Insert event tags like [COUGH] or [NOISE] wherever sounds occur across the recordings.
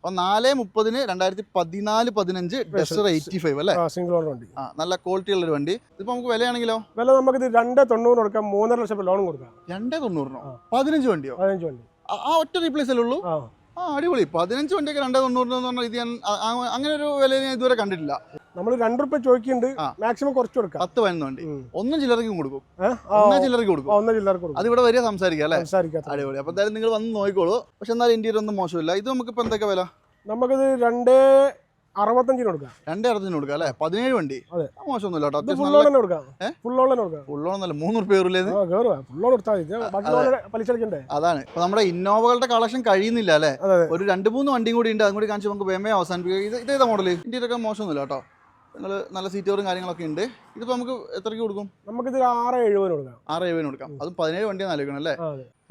അപ്പൊ നാല് മുപ്പതിന് രണ്ടായിരത്തി പതിനാല് പതിനഞ്ച് ഡെസ്റ്റർ എയ്റ്റി ഫൈവ് അല്ലേ? സിംഗിൾ ഓണർ വണ്ടി. ആ നല്ല ക്വാളിറ്റി ഉള്ള ഒരു വണ്ടി. ഇപ്പൊ നമുക്ക് വിലയാണെങ്കിലോ? വില നമുക്ക് ഇത് രണ്ട് തൊണ്ണൂറ് കൊടുക്കാം മൂന്നര ലക്ഷം ലോൺ കൊടുക്കാം. രണ്ടേ തൊണ്ണൂറിനോ. പതിനഞ്ച് വണ്ടിയോ? പതിനഞ്ച് വണ്ടി. ആ- ആ ഒറ്റ റീപ്ലേസ് അല്ലേ ഉള്ളൂ? ആ അടിപൊളി. പതിനഞ്ച് വണ്ടിയൊക്കെ രണ്ടേ തൊണ്ണൂറിന് എന്ന് പറഞ്ഞാൽ ഇത് ഞാൻ അങ്ങനെ ഒരു വില ഞാൻ ഇതുവരെ കണ്ടിട്ടില്ല. നമ്മൾ രണ്ട് റുപ്യ ചോദിക്കുന്നുണ്ട് മാക്സിമം കുറച്ച് കൊടുക്കാം. പത്ത് പതിനൊന്ന് വണ്ടി. ഒന്നും ചില്ലറയ്ക്കും കൊടുക്കും. ഒന്നും ചില്ലറയ്ക്ക് കൊടുക്കും. ഒന്ന് കൊടുക്കും കൊടുക്കാം. അത് ഇവിടെ വരിക സംസാരിക്കാം അല്ലേ? സംസാരിക്കാം അടിപൊളി. അപ്പൊ എന്തായാലും നിങ്ങൾ വന്ന് നോക്കിക്കോളൂ. പക്ഷെ എന്നാലും ഇന്ത്യയിൽ ഒന്നും മോശമില്ല. ഇത് നമുക്ക് ഇപ്പൊ എന്തൊക്കെ വില? നമുക്കിത് രണ്ട് അറുപത്തഞ്ചിന് കൊടുക്കാം. രണ്ടേ അറുപത്തിന് കൊടുക്കാം അല്ലേ? പതിനേഴ് വണ്ടി. അതെ. മോശമൊന്നുമില്ല കേട്ടോ ഇത് നല്ല കൊടുക്കാം? ഫുൾ തന്നെ കൊടുക്കാം. ഉള്ളോന്നല്ല മൂന്ന് റുപ്യ കയറില്ലേ ലോൺ കൊടുത്താൽ ഇത് പലിശ അതാണ്. ഇപ്പൊ നമ്മുടെ ഇന്നോവകളുടെ കളക്ഷൻ കഴിയുന്നില്ല അല്ലേ? ഒരു രണ്ട് മൂന്ന് വണ്ടിയും കൂടി ഉണ്ട് അതും കൂടി കാണിച്ച് നമുക്ക് വേമേ അവസാനിപ്പിക്കുക ഇത് ഇതേതാ മോഡൽ ഇന്ത്യയിലൊക്കെ മോശമൊന്നുമില്ല കേട്ടോ. നിങ്ങൾ നല്ല സീറ്റോറും കാര്യങ്ങളൊക്കെ ഉണ്ട്. ഇതിപ്പോ നമുക്ക് എത്രയ്ക്ക് കൊടുക്കും? നമുക്ക് നമുക്കിത് ആറ് എഴുപതിന് കൊടുക്കാം. ആറ് എഴുപതിന് കൊടുക്കാം. അതും പതിനേഴ് വണ്ടിയാണ് ആലോചിക്കണം അല്ലേ?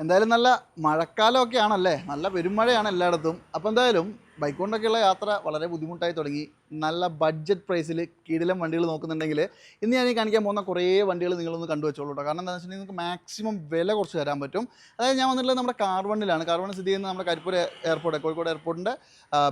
എന്തായാലും നല്ല മഴക്കാലമൊക്കെ ആണല്ലേ നല്ല പെരുമഴയാണ് എല്ലായിടത്തും. അപ്പോൾ എന്തായാലും ബൈക്ക് കൊണ്ടൊക്കെയുള്ള യാത്ര വളരെ ബുദ്ധിമുട്ടായി തുടങ്ങി. നല്ല ബഡ്ജറ്റ് പ്രൈസിൽ കീടിലം വണ്ടികൾ നോക്കുന്നുണ്ടെങ്കിൽ ഇന്ന് ഞാൻ ഈ കാണിക്കാൻ പോകുന്ന കുറേ വണ്ടികൾ നിങ്ങളൊന്ന് കണ്ടു വെച്ചോളൂ കേട്ടോ കാരണം എന്താണെന്ന് വെച്ചിട്ടുണ്ടെങ്കിൽ നിങ്ങൾക്ക് മാക്സിമം വില കുറച്ച് തരാൻ പറ്റും. അതായത് ഞാൻ വന്നിട്ടുള്ളത് നമ്മുടെ കാർവണ്ണിലാണ് കാർവണ്ണ് സ്ഥിതി ചെയ്യുന്നത് നമ്മുടെ കരിപ്പൂർ എയർപോർട്ട് കോഴിക്കോട് എയർപോർട്ടിന്റെ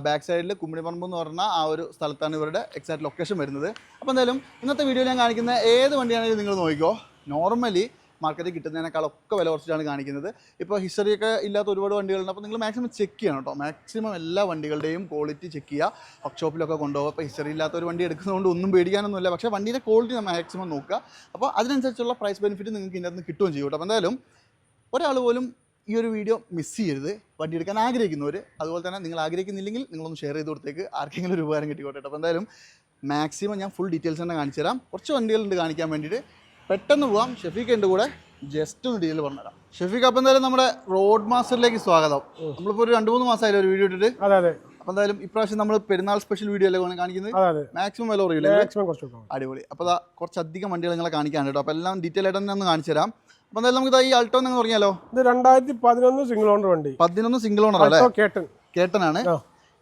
ബാക്ക് സൈഡിൽ കുമ്മിണിപ്പറമ്പ് എന്ന് പറഞ്ഞ ആ ഒരു സ്ഥലത്താണ് ഇവരുടെ എക്സാക്ട് ലൊക്കേഷൻ വരുന്നത്. അപ്പോൾ എന്തായാലും ഇന്നത്തെ വീഡിയോ ഞാൻ കാണിക്കുന്ന ഏത് വണ്ടിയാണെങ്കിലും നിങ്ങൾ നോക്കിക്കോ. നോർമലി മാർക്കറ്റിൽ കിട്ടുന്നതിനേക്കാളൊക്കെ വില കുറച്ചിട്ടാണ് കാണിക്കുന്നത്. ഇപ്പോൾ ഹിസ്റ്ററിയൊക്കെ ഇല്ലാത്ത ഒരുപാട് വണ്ടികളുണ്ട്. അപ്പോൾ നിങ്ങൾ മാക്സിമം ചെക്ക് ചെയ്യണം കേട്ടോ. മാക്സിമം എല്ലാ വണ്ടികളുടെയും ക്വാളിറ്റി ചെക്ക് ചെയ്യുക. വർക്ക്ഷോപ്പിലൊക്കെ കൊണ്ടുപോകുക അപ്പോൾ ഹിസ്റ്ററി ഇല്ലാത്ത ഒരു വണ്ടി എടുക്കുന്നതുകൊണ്ട് ഒന്നും പേടിക്കാനൊന്നുമില്ല. പക്ഷേ വണ്ടിയുടെ ക്വാളിറ്റി നമ്മൾ മാക്സിമം നോക്കുക. അപ്പോൾ അതിനനുസരിച്ചുള്ള പ്രൈസ് ബെനിഫിറ്റ് നിങ്ങൾക്ക് ഇതിനകത്ത് നിന്ന് കിട്ടുകയും ചെയ്യും കേട്ടോ. അപ്പോൾ എന്തായാലും ഒരാൾ പോലും ഈ ഒരു വീഡിയോ മിസ് ചെയ്യരുത്. വണ്ടി എടുക്കാൻ ആഗ്രഹിക്കുന്നവർ അതുപോലെ തന്നെ നിങ്ങൾ ആഗ്രഹിക്കുന്നില്ലെങ്കിൽ നിങ്ങളൊന്ന് ഷെയർ ചെയ്ത് കൊടുത്തേക്ക്. ആർക്കെങ്കിലും ഒരു ഉപകാരം കിട്ടിക്കോട്ടെ അപ്പോൾ എന്തായാലും മാക്സിമം ഞാൻ ഫുൾ ഡീറ്റെയിൽസ് തന്നെ കാണിച്ചു തരാം കുറച്ച് വണ്ടികളുണ്ട് കാണിക്കാൻ വേണ്ടിയിട്ട്. പെട്ടെന്ന് പോവാം. ഷെഫീഖ് എന്റെ കൂടെ ജസ്റ്റ് ഒന്ന് ഡീൽ പറഞ്ഞുതരാം. ഷെഫീഖ് അപ്പം എന്തായാലും നമ്മുടെ റോഡ് മാസ്റ്ററിലേക്ക് സ്വാഗതം. നമ്മളിപ്പോൾ ഒരു രണ്ട് മൂന്ന് മാസമായില്ലേ ഒരു വീഡിയോ ഇട്ടിട്ട്. അതെ അതെ. അപ്പോൾ എന്തായാലും ഇപ്രാവശ്യം നമ്മൾ പെരുന്നാൾ സ്പെഷ്യൽ വീഡിയോ അല്ലേ കാണിക്കുന്നത്? മാക്സിമം വില കുറയില്ലേ അടിപൊളി. അപ്പോൾ അതാ കുറച്ചധികം വണ്ടികൾ നിങ്ങളെ കാണിക്കാൻ കേട്ടോ. അപ്പോൾ എല്ലാം ഡീറ്റെയിൽ ആയിട്ട് തന്നെ ഒന്ന് കാണിച്ചു തരാം. അപ്പം എന്തായാലും നമുക്ക് ഈ അൾട്ടോ എന്ന് പറഞ്ഞാലോ ഇത് രണ്ടായിരത്തി പതിനൊന്ന് സിംഗിൾ ഓണർ വണ്ടി. പതിനൊന്ന് സിംഗിൾ ഓണർ അല്ലേ? കേട്ടൻ കേട്ടനാണ്.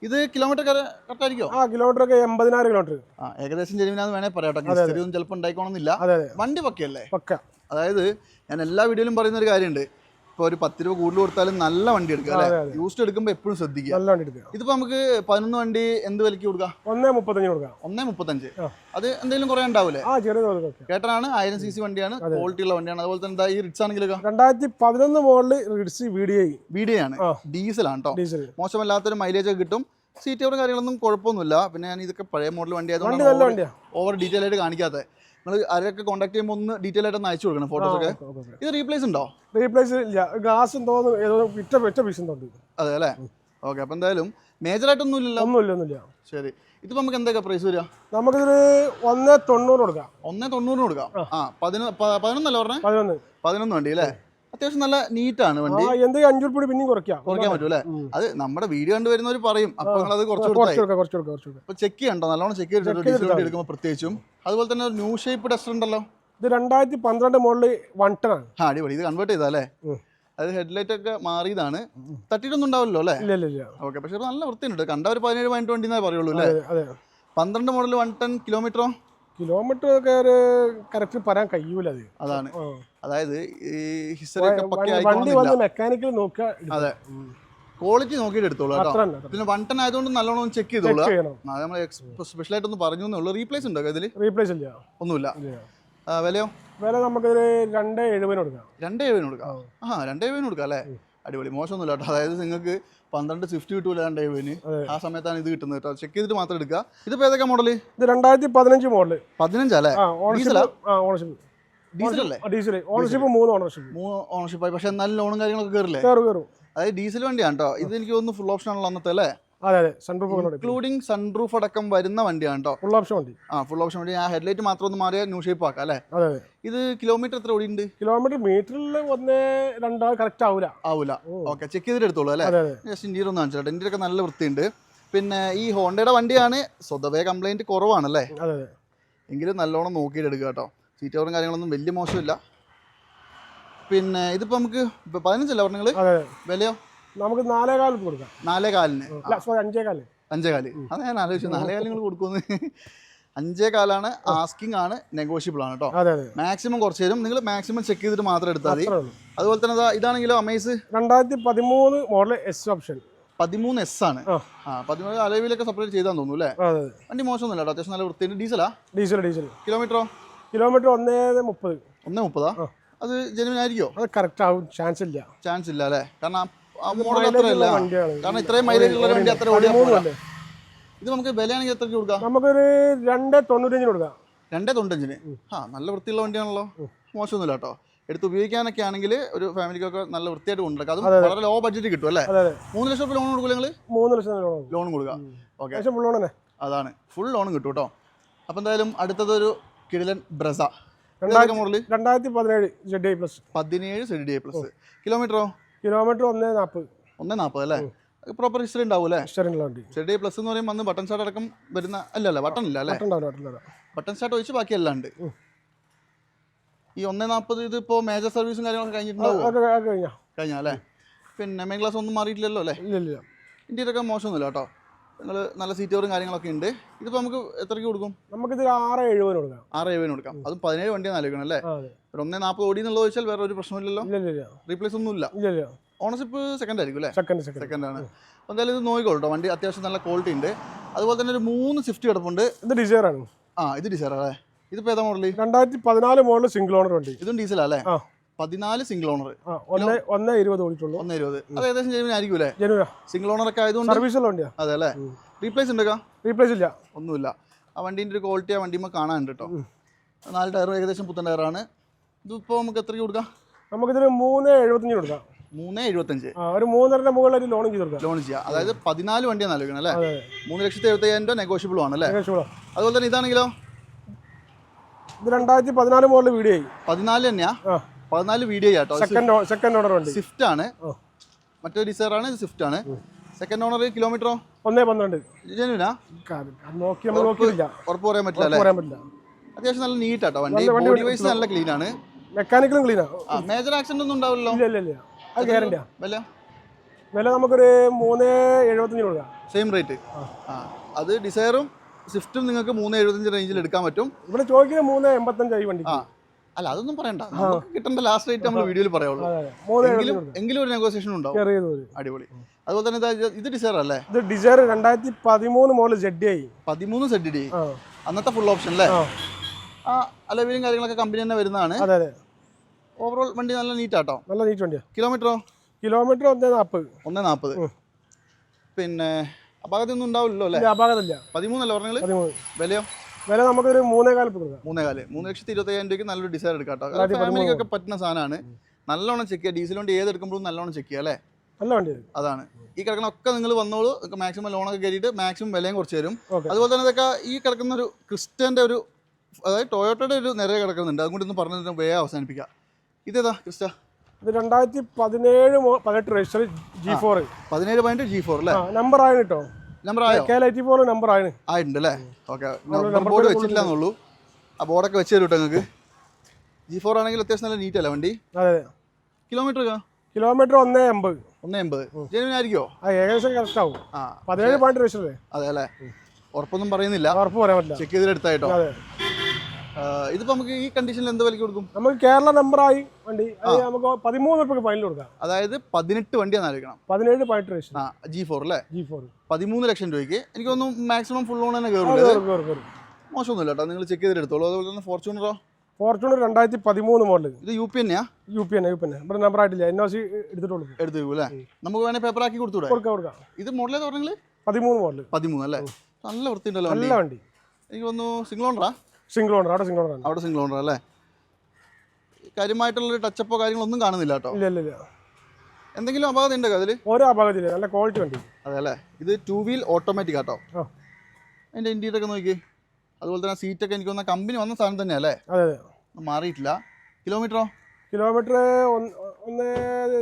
ഇത് കിലോമീറ്റർ കറക്റ്റായിരിക്കോ ആ കിലോമീറ്റർ ഒക്കെ എൺപതിനായിരം കിലോമീറ്റർ ആ ഏകദേശം ജെനുവിനാന്ന് വേണേ പറയാം ഒന്നും ചിലപ്പോൾ ഉണ്ടായിക്കോണമെന്നില്ല വണ്ടി പക്കയല്ലേ? പക്ക. അതായത് ഞാൻ എല്ലാ വീഡിയോയിലും പറയുന്ന ഒരു കാര്യമുണ്ട്. ഇപ്പോൾ ഒരു പത്ത് രൂപ കൂടുതൽ കൊടുത്താലും നല്ല വണ്ടി എടുക്കുക അല്ലേ? അതെ, അതെ. യൂസ്ഡ് എടുക്കുമ്പോൾ എപ്പോഴും ശ്രദ്ധിക്കുക. നല്ല വണ്ടി എടുക്കുക. ഇതിപ്പോ നമുക്ക് പതിനൊന്ന് വണ്ടി എന്ത് വിലക്ക് കൊടുക്കാം? ഒന്നേ മുപ്പത്തഞ്ച് കൊടുക്കാം. ഒന്നേ മുപ്പത്തഞ്ച്. അത് എന്തെങ്കിലും കുറെ ഉണ്ടാവില്ലേ കേട്ടനാണ് ആയിരം സി സി വണ്ടിയാണ് ക്വാളിറ്റി ഉള്ള വണ്ടിയാണ്. അതുപോലെ തന്നെ ഈ റിഡ്സ് ആണെങ്കിൽ രണ്ടായിരത്തി പതിനൊന്ന് മോഡൽ റിഡ്സ് വീഡിയോ വീഡിയോ ആണ്. ഡീസൽ ഡീസലാണ് കേട്ടോ മോശമല്ലാത്ത മോശമല്ലാത്തൊരു മൈലേജ് ഒക്കെ കിട്ടും. സീറ്റ് കാര്യങ്ങളൊന്നും കുഴപ്പമൊന്നുമില്ല. പിന്നെ ഞാൻ ഇതൊക്കെ പഴയ മോഡൽ വണ്ടി ആയതുകൊണ്ട് ഓവർ ഡീറ്റെയിൽ ആയിട്ട് കാണിക്കാത്തത്. നിങ്ങൾ ആരെയൊക്കെ കോൺടാക്ട് ചെയ്യുമ്പോൾ ഒന്ന് ഡീറ്റെയിൽ ആയിട്ട് ഒന്ന് അയച്ചു കൊടുക്കണം ഫോട്ടോസ് ഒക്കെ. ഇത് റീപ്ലേസ് ഉണ്ടോ? റീപ്ലേസ് ഇല്ല. ഗ്ലാസ് തോന്നുന്നു അതെ അല്ലേ? ഓക്കെ അപ്പം എന്തായാലും മേജർ ആയിട്ടൊന്നും ഇല്ലല്ലോ? ഒന്നുമില്ല ഒന്നുമില്ല ശരി. ഇതിപ്പോ നമുക്ക് എന്തൊക്കെ പ്രൈസ് വരിക? നമുക്കിതൊരു ഒന്നേ തൊണ്ണൂറ് കൊടുക്കാം. ഒന്നേ തൊണ്ണൂറിന് കൊടുക്കാം. ആ. പതിനൊന്ന് പതിനൊന്നല്ല പറഞ്ഞേ? പതിനൊന്ന്. പതിനൊന്ന് വണ്ടി അല്ലേ? അത്യാവശ്യം നല്ല നീറ്റാണ് ആണ് വണ്ടി എന്തെങ്കിലും പൊടി പിന്നെയും കുറയ്ക്കാം. കുറയ്ക്കാൻ പറ്റും അല്ലേ. അത് നമ്മുടെ വീഡിയോ കണ്ട് വരുന്നവർ പറയും. അപ്പൊ നിങ്ങൾ അത് കുറച്ച് ചെക്ക് ചെയ്യണ്ടോ നല്ലോണം ചെക്ക് ചെയ്തിട്ട് എടുക്കുമ്പോൾ പ്രത്യേകിച്ചും. അതുപോലെ തന്നെ ഒരു ന്യൂ ഷേപ്പ് ടെസ്റ്റർ ഉണ്ടല്ലോ. ഇത് രണ്ടായിരത്തി പന്ത്രണ്ട് മോഡൽ വൺ ടൺ ആണ്. അടിപൊളി. ഇത് കൺവേർട്ട് ചെയ്താലേ? അത് ഹെഡ് അത് ഹെഡ്ലൈറ്റ് ഒക്കെ മാറിയതാണ്. തട്ടിയിട്ടൊന്നും ഉണ്ടാവില്ലല്ലോ അല്ലേ? ഓക്കെ പക്ഷെ നല്ല വൃത്തിയുണ്ട്. കണ്ട ഒരു പതിനേഴ് പതിനെട്ട് വണ്ടി എന്നേ പറയുള്ളൂ അല്ലേ? പന്ത്രണ്ട് മോഡൽ വൺ ടെൻ കിലോമീറ്ററോ കിലോമീറ്റർ ഒക്കെ ഒരു കറക്റ്റ് പറയാൻ കഴിയൂല അത്. അതാണ്. അതായത് ഈ ഹിസ്റ്ററി ഒക്കെ പക്ക വണ്ടി ആയിക്കോണമെന്നില്ല വന്ന് മെക്കാനിക്കൽ നോക്കുക അതെ. ക്വാളിറ്റി നോക്കിയിട്ട് എടുത്തോളൂ കേട്ടോ. അത്ര പിന്നെ വൺ ടൺ ആയതുകൊണ്ട് നല്ലോണം ചെക്ക് ചെയ്തോളൂ. ചെക്ക് ചെയ്യണം. നമ്മൾ സ്പെഷ്യൽ ആയിട്ട് ഒന്ന് പറഞ്ഞു എന്നേ ഉള്ളൂ. റീപ്ലേസ് ഉണ്ടോ ഇതിൽ റീപ്ലേസ് ഇല്ല. ഒന്നുമില്ല. ഇല്ല. ആ, വിലയോ? വില നമുക്കൊരു രണ്ട് എഴുപതിന് കൊടുക്കാം. രണ്ടേ എഴുപതിന് കൊടുക്കാം. ആ. രണ്ടേ എഴുപതിന് കൊടുക്കാം അല്ലേ? അടിപൊളി. മോശമൊന്നുമില്ല കേട്ടോ. അതായത് നിങ്ങൾക്ക് പന്ത്രണ്ട് സ്വിഫ്റ്റ് കിട്ടൂല ഇവന്? ആ സമയത്താണ് ഇത് കിട്ടുന്നത് കേട്ടോ. ചെക്ക് ചെയ്തിട്ട് മാത്രം എടുക്കുക. ഇതിപ്പോ ഏതൊക്കെ മോഡൽ ഇത് രണ്ടായിരത്തി പതിനഞ്ച് മോഡൽ പതിനഞ്ചല്ലേ ഡീസൽ ഓണർഷിപ്പ് മൂന്ന് ഓണർഷിപ്പ് മൂന്ന് ഓണർഷിപ്പ് ആയി. പക്ഷേ എന്നാലും ലോണും കാര്യങ്ങളൊക്കെ കയറില്ലേ കയറും കയറും അതായത് ഡീസൽ വണ്ടിയാണ് കേട്ടോ. ഇത് എനിക്ക് തോന്നുന്നു ഫുൾ ഓപ്ഷൻ ആണല്ലോ അന്നത്തെ അല്ലേ? അതെ അതെ. സൺപ്രൂഫ് ഇൻക്ലൂഡിങ് സൺറൂഫ് അടക്കം വരുന്ന വണ്ടിയാണ് കേട്ടോ ഫുൾ ഓപ്ഷൻ വണ്ടി. ആ ഫുൾ ഓപ്ഷൻ വണ്ടി. ആ ഹെഡ്ലൈറ്റ് മാത്രം ഒന്ന് മാറിയ ന്യൂ ഷേപ്പ് ആക്കാം അല്ലേ? അതെ അതെ. ഇത് കിലോമീറ്റർ എത്ര ഓടിയുണ്ട്? കിലോമീറ്റർ മീറ്ററിൽ ഒന്ന് രണ്ടാൾ കറക്റ്റ് ആവൂല. ആവൂല. ഓക്കെ ചെക്ക് ചെയ്തിട്ട് എടുത്തോളൂ അല്ലേ? ജസ്റ്റ് ഇന്റീരിയർ ഒന്ന് ഇന്റീരിയർ ഒക്കെ നല്ല വൃത്തിയുണ്ട്. പിന്നെ ഈ ഹോണ്ടയുടെ വണ്ടിയാണ് സ്വതവേ കംപ്ലൈന്റ് കുറവാണല്ലേ? എങ്കിലും നല്ലോണം നോക്കിയിട്ട് എടുക്കുക കേട്ടോ സീറ്റ് കവറും കാര്യങ്ങളൊന്നും വലിയ മോശമില്ല. പിന്നെ ഇതിപ്പോൾ നമുക്ക് പതിനഞ്ചല്ലേ പറഞ്ഞങ്ങൾ അതെ. വിലയോ? നമുക്ക് നാലേ കാലത്ത് കൊടുക്കാം. നാലേ കാലിന് അല്ല സോറി അഞ്ചേ കാൽ അഞ്ചേ കാൽ അത് ഞാൻ ആലോചിച്ചു നാലേ കാൽ നിങ്ങൾ കൊടുക്കുമെന്ന്. അഞ്ചേ കാലാണ് ആസ്കിങ് ആണ് നെഗോഷ്യബിൾ ആണ് കേട്ടോ. മാക്സിമം കുറച്ച് തരും. നിങ്ങൾ മാക്സിമം ചെക്ക് ചെയ്തിട്ട് മാത്രം എടുത്താൽ മതി. അതുപോലെ തന്നെ ഇതാണെങ്കിലും അമേസ് രണ്ടായിരത്തി പതിമൂന്ന് മോഡൽ എസ് ഓപ്ഷൻ പതിമൂന്ന് എസ് ആണ്. ആ. പതിമൂന്ന് അലവിലൊക്കെ സെപ്പറേറ്റ് ചെയ്താന്ന് തോന്നുന്നു അല്ലേ? വണ്ടി മോശമൊന്നുമില്ല കേട്ടോ. അത്യാവശ്യം നല്ല വൃത്തിയുണ്ട് ഡീസലാ ഡീസൽ ഡീസൽ കിലോമീറ്ററോ കിലോമീറ്റർ ഒന്നേ മുപ്പത്. ഒന്നേ മുപ്പതാ. അത് ജെനുവിൻ ആയിരിക്കോ? അത് കറക്റ്റ് ആവും. ചാൻസ് ഇല്ല. ചാൻസ് ഇല്ല അല്ലേ? കാരണം മോഡൽ mileage അത്ര ഉള്ള ഇല്ല വണ്ടിയാണ്. കാരണം ഇത്രയും മൈലേജ് ഉള്ള വണ്ടി അത്ര ഓടിയാ പതിമൂന്ന് ഇത് നമുക്ക് വിലയാണെങ്കിൽ എത്രയ്ക്ക് കൊടുക്കാം? നമുക്കൊരു രണ്ട് തൊണ്ണൂറ്റഞ്ചിന് കൊടുക്കാം. രണ്ടേ തൊണ്ടഞ്ചിന് ആ നല്ല വൃത്തിയുള്ള വണ്ടിയാണല്ലോ. മോശമൊന്നുമില്ല കേട്ടോ. എടുത്ത് ഉപയോഗിക്കാനൊക്കെ ആണെങ്കിൽ ഒരു ഫാമിലിക്കൊക്കെ നല്ല വൃത്തിയായിട്ട് കൊണ്ടുവരാം അതും വളരെ ലോ ബഡ്ജറ്റ് കിട്ടും അല്ലേ? മൂന്ന് ലക്ഷം രൂപ ലോൺ കൊടുക്കും നിങ്ങൾ മൂന്ന് ലക്ഷം ലോൺ കൊടുക്കുക ഓക്കെ അതാണ്. ഫുൾ ലോൺ കിട്ടും കേട്ടോ. അപ്പോൾ എന്തായാലും അടുത്തതൊരു കിടിലൻ ബ്രസ. രണ്ടായിരത്തി പതിനേഴ് ഐ പ്ലസ് പതിനേഴ് സെഡ് പ്ലസ് കിലോമീറ്ററോ കിലോമീറ്റർ ഒന്നേ നാൽപ്പത് ഒന്നേ നാൽപ്പത് അല്ലേ? പ്രോപ്പർ ഹിസ്റ്ററി ഉണ്ടാവും അല്ലേ? ഹിസ്റ്ററി പ്ലസ് എന്ന് പറയുമ്പോൾ അന്ന് ബട്ടൺ സ്റ്റാർട്ട് അടക്കം വരുന്ന അല്ല? അല്ല ബട്ടൺ ഇല്ല അല്ലേ ബട്ടൺ സ്റ്റാർട്ട് ഒഴിച്ച് ബാക്കി എല്ലാം ഉണ്ട് ഈ ഒന്നേ നാൽപ്പത് ഇത് ഇപ്പോൾ മേജർ സർവീസും കാര്യങ്ങളൊക്കെ കഴിഞ്ഞിട്ടുണ്ടാവും? കഴിഞ്ഞാ. കഴിഞ്ഞാ അല്ലേ? പിന്നെ മെയിൻ ക്ലാസ് ഒന്നും മാറിയിട്ടില്ലല്ലോ അല്ലേ? ഇല്ല ഇല്ല. ഇന്ത്യയിലൊക്കെ മോശമൊന്നുമില്ല കേട്ടോ. നിങ്ങൾ നല്ല സീറ്റോറും കാര്യങ്ങളൊക്കെ ഉണ്ട്. ഇതിപ്പോൾ നമുക്ക് എത്രയ്ക്ക് കൊടുക്കും? നമുക്കിത് ആറ് എഴുപതിന് കൊടുക്കാം. ആറ് എഴുപതിന് കൊടുക്കാം. അതും പതിനേഴ് വണ്ടിയാണ് ആലോചിക്കണം അല്ലേ? ഒരു ഒന്നേ നാൽപ്പത് ഓടി എന്നുള്ളത് ചോദിച്ചാൽ വേറെ ഒരു പ്രശ്നമില്ലല്ലോ റീപ്ലേസ് ഒന്നും ഇല്ല. ഓണർഷിപ്പ് സെക്കൻഡ് ആയിരിക്കും അല്ലേ? സെക്കൻഡ് സെക്കൻഡ് ആണ്. അപ്പോൾ എന്തായാലും ഇത് നോക്കിക്കോളൂ കേട്ടോ വണ്ടി അത്യാവശ്യം നല്ല ക്വാളിറ്റി ഉണ്ട്. അതുപോലെ തന്നെ ഒരു മൂന്ന് സ്വിഫ്റ്റ് കിടപ്പുണ്ട്. ഇത് ഡിസൈർ ആണ്. ആ ഇത് ഡിസൈർ അല്ലേ? ഇതിപ്പോൾ ഏതാ മോഡൽ രണ്ടായിരത്തി പതിനാല് മോഡൽ സിംഗിൾ ഓണർ വണ്ടി. ഇതും ഡീസൽ അല്ലേ? പതിനാല് സിംഗിൾ ഓണർ ഒന്നേ ഇരുപത് ഓടിയിട്ടുള്ളൂ. ഒന്ന് ഇരുപത്. അത് ഏകദേശം ജെനുവിൻ ആയിരിക്കും അല്ലേ? സിംഗിൾ ഓണർ ഒക്കെ ആയതുകൊണ്ട് സർവീസുള്ള വണ്ടിയാ. അതെ അല്ലേ? റീപ്ലേസ് ഉണ്ടോ റീപ്ലേസ് ഇല്ല. ഒന്നുമില്ല. ആ വണ്ടീന്റെ ഒരു ക്വാളിറ്റി ആ വണ്ടിയുമ്പോൾ കാണാനുണ്ട് കേട്ടോ നാല് ടയർ ഏകദേശം പുത്തൻ ടയറാണ് ഇതിപ്പോൾ നമുക്ക് എത്രയ്ക്ക് കൊടുക്കാം? നമുക്കിതൊരു മൂന്ന് എഴുപത്തഞ്ച് കൊടുക്കാം. മൂന്ന് എഴുപത്തഞ്ച് ഒരു മൂന്നരന്റെ മുകളിൽ ഒരു ലോൺ ചെയ്ത് കൊടുക്കാം. ലോൺ ചെയ്യാം. അതായത് പതിനാല് വണ്ടിയാണ് ആലോചിക്കണം അല്ലേ? മൂന്ന് ലക്ഷത്തി എഴുപത്തയ്യായിരം രൂപ നെഗോഷ്യബിൾ ആണ് അല്ലേ? അതെ അതുപോലെ തന്നെ ഇതാണെങ്കിലോ? ഇത് രണ്ടായിരത്തി പതിനാല് മുകളിൽ വീഡിയോ ആയി പതിനാല് തന്നെയാ? പതിനാല് video auto second second owner വണ്ടി. സ്വിഫ്റ്റ് ആണ്. മറ്റൊരു ഡിസൈർ ആണ് സ്വിഫ്റ്റ് ആണ്. സെക്കൻഡ് ഓണർ കിലോമീറ്ററോ ഒന്നേ പന്ത്രണ്ട്. ജനുവിനാ? നോക്കി ഉറപ്പ് പറയാൻ പറ്റില്ല അത്യാവശ്യം നല്ല നീറ്റ് ആട്ടോ. വണ്ടി വണ്ടി ബോഡി വൈസ് നല്ല ക്ലീൻ ആണ്. മെക്കാനിക്കലും ക്ലീനാ മേജർ ആക്സിഡന്റ് ഒന്നും ഉണ്ടാവില്ലല്ലോ? ഇല്ല ഇല്ല ഇല്ല. അത് ഗ്യാരണ്ടിയാ വില? വില നമുക്കൊരു മൂന്ന് എഴുപത്തഞ്ച് കൊടുക്കാം. സെയിം റേറ്റ് ആ. അത് ഡിസൈറും സ്വിഫ്റ്റും നിങ്ങൾക്ക് മൂന്ന് എഴുപത്തഞ്ച് റേഞ്ചിൽ എടുക്കാൻ പറ്റും. ഇവിടെ ചോദിക്കുന്ന മൂന്ന് എൺപത്തഞ്ചായി വണ്ടി ആ. അല്ല അതൊന്നും പറയണ്ട. നമുക്ക് കിട്ടേണ്ട ലാസ്റ്റ് റേറ്റ് നമ്മൾ വീഡിയോയിൽ പറയുള്ളൂ. എങ്കിലും എങ്കിലും ഒരു നെഗോസിയേഷൻ ഉണ്ടാവും. അടിപൊളി. അതുപോലെ തന്നെ ഇതാ- ഡിസൈർ അല്ലേ? ഇത് ഡിസൈർ രണ്ടായിരത്തി പതിമൂന്ന് മോഡൽ സെഡ് ആയി പതിമൂന്ന് സെഡ് അന്നത്തെ ഫുൾ ഓപ്ഷൻ അല്ലേ ആ. അലവിലും കാര്യങ്ങളൊക്കെ കമ്പനി തന്നെ വരുന്നതാണ്. ഓവറോൾ വണ്ടി നല്ല നീറ്റ് ആട്ടോ. നല്ല നീറ്റ് വണ്ടിയാ. കിലോമീറ്ററോ കിലോമീറ്റർ ഒന്നേ നാൽപ്പത് ഒന്നേ നാൽപ്പത് പിന്നെ അപാകത്തൊന്നും ഉണ്ടാവില്ലല്ലോ അല്ലേ? ഇല്ല അപാകതല്ല പതിമൂന്നല്ലേ പറഞ്ഞത്? പതിമൂന്ന്. വിലയോ? വില നമുക്കൊരു മൂന്നേ കാലത്ത് കൊടുക്കാം. മൂന്നേ കാൽ മൂന്ന് ലക്ഷത്തി ഇരുപത്തി അയ്യായിരം രൂപയ്ക്ക് നല്ലൊരു ഡിസൈർ എടുക്കാം ഫാമിലിക്കൊക്കെ പറ്റുന്ന സാധനമാണ്. നല്ലോണം ചെക്ക് ചെയ്യുക. ഡീസൽ വണ്ടി ഏത് എടുക്കുമ്പോഴും നല്ലോണം ചെക്ക് ചെയ്യുക അല്ലേ? നല്ല വണ്ടി അതാണ്. ഈ കിടക്കണൊക്കെ നിങ്ങൾ വന്നോളൂ. മാക്സിമം ലോണൊക്കെ കയറിയിട്ട് മാക്സിമം വിലയും കുറച്ച് തരും. അതുപോലെ തന്നെ ഇതൊക്കെ ഈ കിടക്കുന്ന ഒരു ക്രിസ്റ്റന്റെ ഒരു അതായത് ടൊയോട്ടയുടെ ഒരു നിറയെ കിടക്കുന്നുണ്ട്. അതുകൊണ്ട് ഇന്ന് പറഞ്ഞിട്ട് വേഗം അവസാനിപ്പിക്കാം. ഇതേതാ ക്രിസ്റ്റ? ഇത് രണ്ടായിരത്തി പതിനേഴ് പതിനെട്ട് രജിസ്റ്റർ ജി ഫോർ പതിനേഴ് പതിനെട്ട് ജി ഫോർ അല്ലേ നമ്പർ ആയി കേട്ടോ നമ്പർ ആയോ? കെ ടി ഫോർ നമ്പർ ആയി ആയിട്ടുണ്ട് അല്ലേ ഓക്കെ നമ്പർ ബോർഡ് വെച്ചിട്ടില്ല എന്നുള്ളൂ ആ ബോർഡൊക്കെ വെച്ച് തരും കേട്ടോ നിങ്ങൾക്ക് ജി ഫോർ ആണെങ്കിൽ അത്യാവശ്യം നല്ല നീറ്റ് അല്ലേ വണ്ടി? അതെ അതെ. കിലോമീറ്റർ കിലോമീറ്റർ ഒന്നേ എൺപത്. ഒന്ന് എൺപത്. ജെനുവിൻ ആയിരിക്കുമോ ആ ഏകദേശം കറക്റ്റ് ആവും. ആ പതിനേഴ് പോയിന്റ് രജിസ്റ്റർ അതെ അല്ലേ? ഉറപ്പൊന്നും പറയുന്നില്ല. ഉറപ്പ് പറയാൻ പറ്റില്ല. ചെക്ക് ചെയ്തിട്ട് എടുത്തായിട്ടോ അതെ. ഇതിപ്പോ നമുക്ക് ഈ കണ്ടീഷനിൽ എന്ത് വിലക്ക് കൊടുക്കും? നമുക്ക് കേരള നമ്പർ ആയി വണ്ടി നമുക്ക് പതിമൂന്ന് റുപ്യ ഫൈനൽ കൊടുക്കാം. അതായത് പതിനെട്ട് വണ്ടി ആലോചിക്കണം പതിനേഴ് പോയിന്റ് ലക്ഷം. ആ ജി ഫോർ അല്ലേ ജി ഫോർ പതിമൂന്ന് ലക്ഷം രൂപയ്ക്ക്. എനിക്ക് തോന്നുന്നു മാക്സിമം ഫുൾ ഓൺ തന്നെ കയറും മോശമൊന്നുമില്ല കേട്ടോ. നിങ്ങൾ ചെക്ക് ചെയ്തെടുത്തോളൂ അതുപോലെ തന്നെ ഫോർച്യൂണറോ ഫോർച്യൂണർ രണ്ടായിരത്തി പതിമൂന്ന് മോഡൽ ഇത് യു പി തന്നെയാ യു? പി തന്നെ യു പി തന്നെ ഇവിടെ നമ്പർ ആയിട്ടില്ല. എൻ ഒ സി എടുത്തിട്ടുള്ളൂ എടുത്തു അല്ലേ? നമുക്ക് വേണേൽ പേപ്പർ ആക്കി കൊടുത്തൂടെ കൊടുക്കാം കൊടുക്കാം. ഇത് മോഡൽ ഏതാ പറഞ്ഞെങ്കിൽ പതിമൂന്ന് മോഡൽ പതിമൂന്ന് അല്ലേ? നല്ല വൃത്തിയുണ്ടല്ലോ നല്ല വണ്ടി. എനിക്ക് തോന്നുന്നു സിംഗിൾ ഓണറാ സിംഗിൾ ഓണർ അവിടെ സിംഗിൾ ഓണർ അവിടെ സിംഗിൾ ഓണർ അല്ലേ? കാര്യമായിട്ടുള്ളൊരു ടച്ചപ്പോ കാര്യങ്ങളൊന്നും കാണുന്നില്ല കേട്ടോ. ഇല്ല ഇല്ല ഇല്ല. എന്തെങ്കിലും അപാകത ഉണ്ടോ അതിൽ ഓരോ അപാകത്തില്ല നല്ല ക്വാളിറ്റി വണ്ടി. അതെ അല്ലേ? ഇത് ടു വീൽ ഓട്ടോമാറ്റിക് ആട്ടോ. അതിന്റെ അതിന്റെ ഇന്റീരിയർ ഒക്കെ നോക്കി അതുപോലെ തന്നെ സീറ്റ് ഒക്കെ എനിക്ക് വന്ന കമ്പനി വന്ന സാധനം തന്നെ അല്ലേ? അതെ അതെ. മാറിയിട്ടില്ല. കിലോമീറ്ററോ കിലോമീറ്റർ ഒന്ന്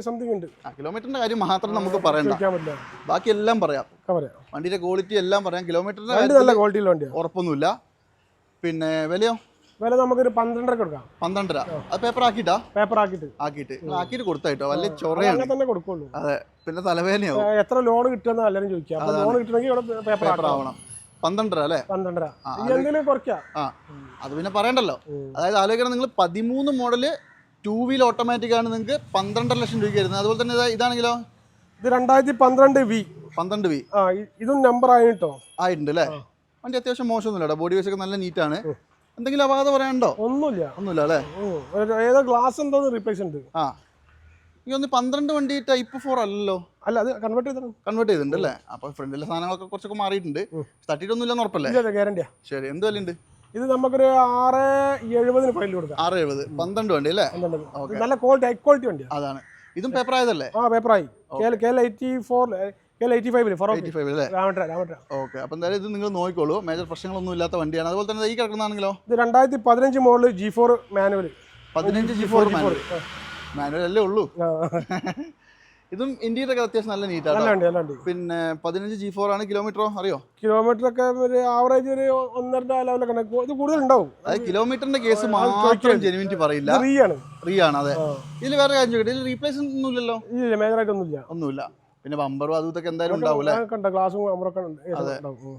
സംതിങ് ഉണ്ട്. ആ കിലോമീറ്ററിന്റെ കാര്യം മാത്രം നമുക്ക് പറയണ്ട. ബാക്കി എല്ലാം പറയാം. വണ്ടിയുടെ ക്വാളിറ്റി എല്ലാം പറയാം. കിലോമീറ്ററിന്റെ നല്ല ഉറപ്പൊന്നുമില്ല. പിന്നെ വിലയോ? വില നമുക്കൊരു പന്ത്രണ്ടര കൊടുക്കാം. പന്ത്രണ്ടര. അത് പേപ്പർ ആക്കിട്ടാ പേപ്പർ ആക്കിട്ട് ആക്കിട്ട് ആക്കിട്ട് കൊടുത്തായിട്ടോ വലിയ ചൊറയാണ്. തന്നെ കൊടുക്കുള്ളൂ. അതെ. പിന്നെ തലവേദനയോ എത്ര ലോൺ കിട്ടുമെന്ന് എല്ലാവരും ചോദിക്കാം ലോൺ കിട്ടണമെങ്കിൽ ഇവിടെ പേപ്പർ ആവണം പന്ത്രണ്ടര അല്ലേ? പന്ത്രണ്ടര. ആ, അത് പിന്നെ പറയണ്ടല്ലോ. അതായത് ആലോചിക്കണം നിങ്ങൾ പതിമൂന്ന് മോഡൽ ടൂ വീൽ ഓട്ടോമാറ്റിക് ആണ് നിങ്ങൾക്ക് പന്ത്രണ്ടര ലക്ഷം രൂപയ്ക്ക് വരുന്നത് അതുപോലെ തന്നെ ഇതാണെങ്കിലോ? ഇത് രണ്ടായിരത്തി പന്ത്രണ്ട് വി പന്ത്രണ്ട് വി ആ ഇതും നമ്പർ ആയിട്ടോ ആയിട്ടുണ്ട് അല്ലേ? വണ്ടി അത്യാവശ്യം മോശമൊന്നുമില്ല ബോഡി വെച്ചൊക്കെ നല്ല നീറ്റാണ് എന്തെങ്കിലും അപാകത പറയാനുണ്ടോ ഒന്നുമില്ല. ഒന്നുമില്ല അല്ലേ. ഏതോ ഗ്ലാസ് എന്തോ റീപ്ലേസ് ഉണ്ട്. ആ. ഈ ഒന്ന് പന്ത്രണ്ട് വണ്ടി ടൈപ്പ് ഫോർ അല്ലല്ലോ? അല്ല അത് കൺവേർട്ട് ചെയ്തിട്ടുണ്ട്. കൺവേർട്ട് ചെയ്തിട്ടുണ്ട് അല്ലേ? അപ്പൊ ഫ്രണ്ടിലെ സാധനങ്ങളൊക്കെ കുറച്ചൊക്കെ മാറിയിട്ടുണ്ട്. തട്ടിയിട്ടൊന്നും ഇല്ലെന്ന് ഉറപ്പല്ലേ? ഗ്യാരണ്ടിയാ ശരി എന്ത് വിലയുണ്ട്? ഇത് നമുക്കൊരു ആറ് എഴുപതിന് ഫൈനൽ കൊടുക്കാം. ആറ് എഴുപത്. പന്ത്രണ്ട് വണ്ടി അല്ലേ? നല്ല ക്വാളിറ്റി ഹൈ ക്വാളിറ്റി വണ്ടി അതാണ്. ഇതും പേപ്പർ ആയതല്ലേ? ആ പേപ്പറായി K L eighty four okay അപ്പം എന്തായാലും ഇത് നിങ്ങൾ നോക്കിക്കോളൂ. മേജർ പ്രശ്നങ്ങളൊന്നും ഇല്ലാത്ത വണ്ടിയാണ്. അതുപോലെ തന്നെ ഈ കിടക്കുന്നതാണെങ്കിലോ ഇത് രണ്ടായിരത്തി പതിനഞ്ച് മോഡൽ ജി ഫോർ മാനുവൽ പതിനഞ്ച് ജി ഫോർ മാനുവൽ മാനുവൽ അല്ലേ ഉള്ളൂ? ഇതും ഇന്ത്യയുടെ ഒക്കെ അത്യാവശ്യം നല്ല നീറ്റാണ് പിന്നെ പതിനഞ്ച് ജി ഫോർ ആണ് കിലോമീറ്ററോ? അറിയോ? കിലോമീറ്റർ ഒക്കെ ഒരു ആവറേജ് ഒരു ഒന്നര ലെവലൊക്കെ. ഇത് കൂടുതൽ ഉണ്ടാവും. അതായത് കിലോമീറ്ററിന്റെ കേസ് മാത്രം ജെനുവിറ്റി പറയില്ല. റീ ആണ്. റീ ആണ് അതെ. ഇതിൽ വേറെ കാര്യം ചോദിക്കട്ടെ. ഇതിൽ റീപ്ലേസ് ഒന്നും ഇല്ലല്ലോ? ഇല്ല മേജർ ആയിട്ടൊന്നുമില്ല. ഒന്നുമില്ല. പിന്നെ ബമ്പറും അതും ഇതൊക്കെ എന്തായാലും ഉണ്ടാവും കണ്ട ഗ്ലാസും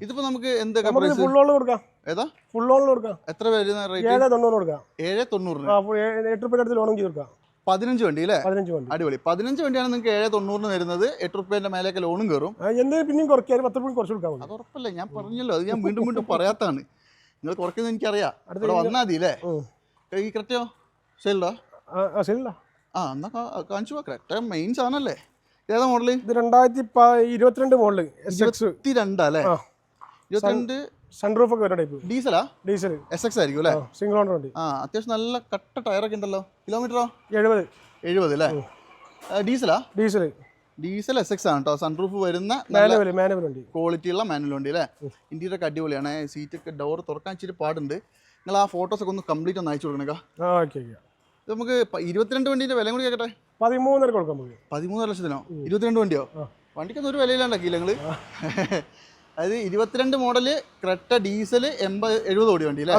ഇതിപ്പോ നമുക്ക് എന്തൊക്കെ ഫുൾ ഓൺ കൊടുക്കാം. ഏതാ? ഫുൾ ഓൺ കൊടുക്കാം. എത്ര വരുന്ന റേറ്റ് ഏഴ് തൊണ്ണൂറ് കൊടുക്കാം. ഏഴ് തൊണ്ണൂറിന്. ആ full ഏ- എട്ട് റുപ്യ അടുത്ത് ലോണും ചെയ്ത് കൊടുക്കാം. പതിനഞ്ച് വണ്ടി അല്ലേ? പതിനഞ്ച് വണ്ടി. അടിപൊളി. പതിനഞ്ച് വണ്ടിയാണ് നിങ്ങൾക്ക് ഏഴ് തൊണ്ണൂറിന് വരുന്നത് എട്ട് റുപ്യേന്റെ മേലേക്ക് ലോണും കയറും പിന്നെയും കുറയ്ക്കാൻ പത്ത് റുപ്യ കുറച്ച് അത് ഉറപ്പല്ല? ഞാൻ പറഞ്ഞല്ലോ. അത് ഞാൻ വീണ്ടും വീണ്ടും പറയാത്താണ്. നിങ്ങൾ കുറയ്ക്കുന്നത് എനിക്കറിയാം. ഇവിടെ വന്നാൽ മതി അല്ലേ ഈ ആ എന്നാ കാണിച്ചു കറക്റ്റ് മെയിൻ സാധനല്ലേ? ഏതാ മോഡൽ? ഇത് രണ്ടായിരത്തി ഇരുപത്തിരണ്ട് മോഡൽ എസ് എക്സ് ഇരുപത്തി രണ്ടാ അല്ലേ ഇരുപത്തിരണ്ട് സൺറൂഫ് ഒക്കെ വരുന്ന ടൈപ്പ് ഡീസലാ? ഡീസൽ. എസ് എക്സ് ആയിരിക്കും അല്ലേ? സിംഗിൾ ഓണർ വണ്ടി. ആ അത്യാവശ്യം നല്ല കട്ട ടയറൊക്കെ ഉണ്ടല്ലോ. കിലോമീറ്ററോ? എഴുപത്. എഴുപത് അല്ലേ? ഡീസലാ? ഡീസൽ. ഡീസൽ എസ് എക്സ് ആണ് കേട്ടോ. സൺറൂഫ് വരുന്ന മാനുവൽ വണ്ടി. ക്വാളിറ്റി ഉള്ള മാനുവൽ വണ്ടി അല്ലേ? ഇന്ത്യയുടെ ഒക്കെ അടിപൊളിയാണ്. സീറ്റൊക്കെ ഡോർ തുറക്കാൻ ഇച്ചിരി പാടുണ്ട്. നിങ്ങൾ ആ ഫോട്ടോസ് ഒക്കെ ഒന്ന് കംപ്ലീറ്റ് ഒന്ന് അയച്ചു കൊടുക്കണേക്കാ ഇത് നമുക്ക് ഇരുപത്തിരണ്ട് വണ്ടിന്റെ വില കൂടി കേട്ടെ പതിമൂന്നര കൊടുക്കാൻ പോയി. പതിമൂന്നര ലക്ഷത്തിനോ? ഇരുപത്തിരണ്ട് വണ്ടിയോ? വണ്ടിക്ക് വണ്ടിക്കൊന്നും ഒരു വിലയില്ലാണ്ടാക്കിയില്ല ഞങ്ങൾ അതായത് ഇരുപത്തിരണ്ട് മോഡൽ ക്രെറ്റ ഡീസൽ എൺപത് എഴുപത് ഓടി വണ്ടി അല്ലേ?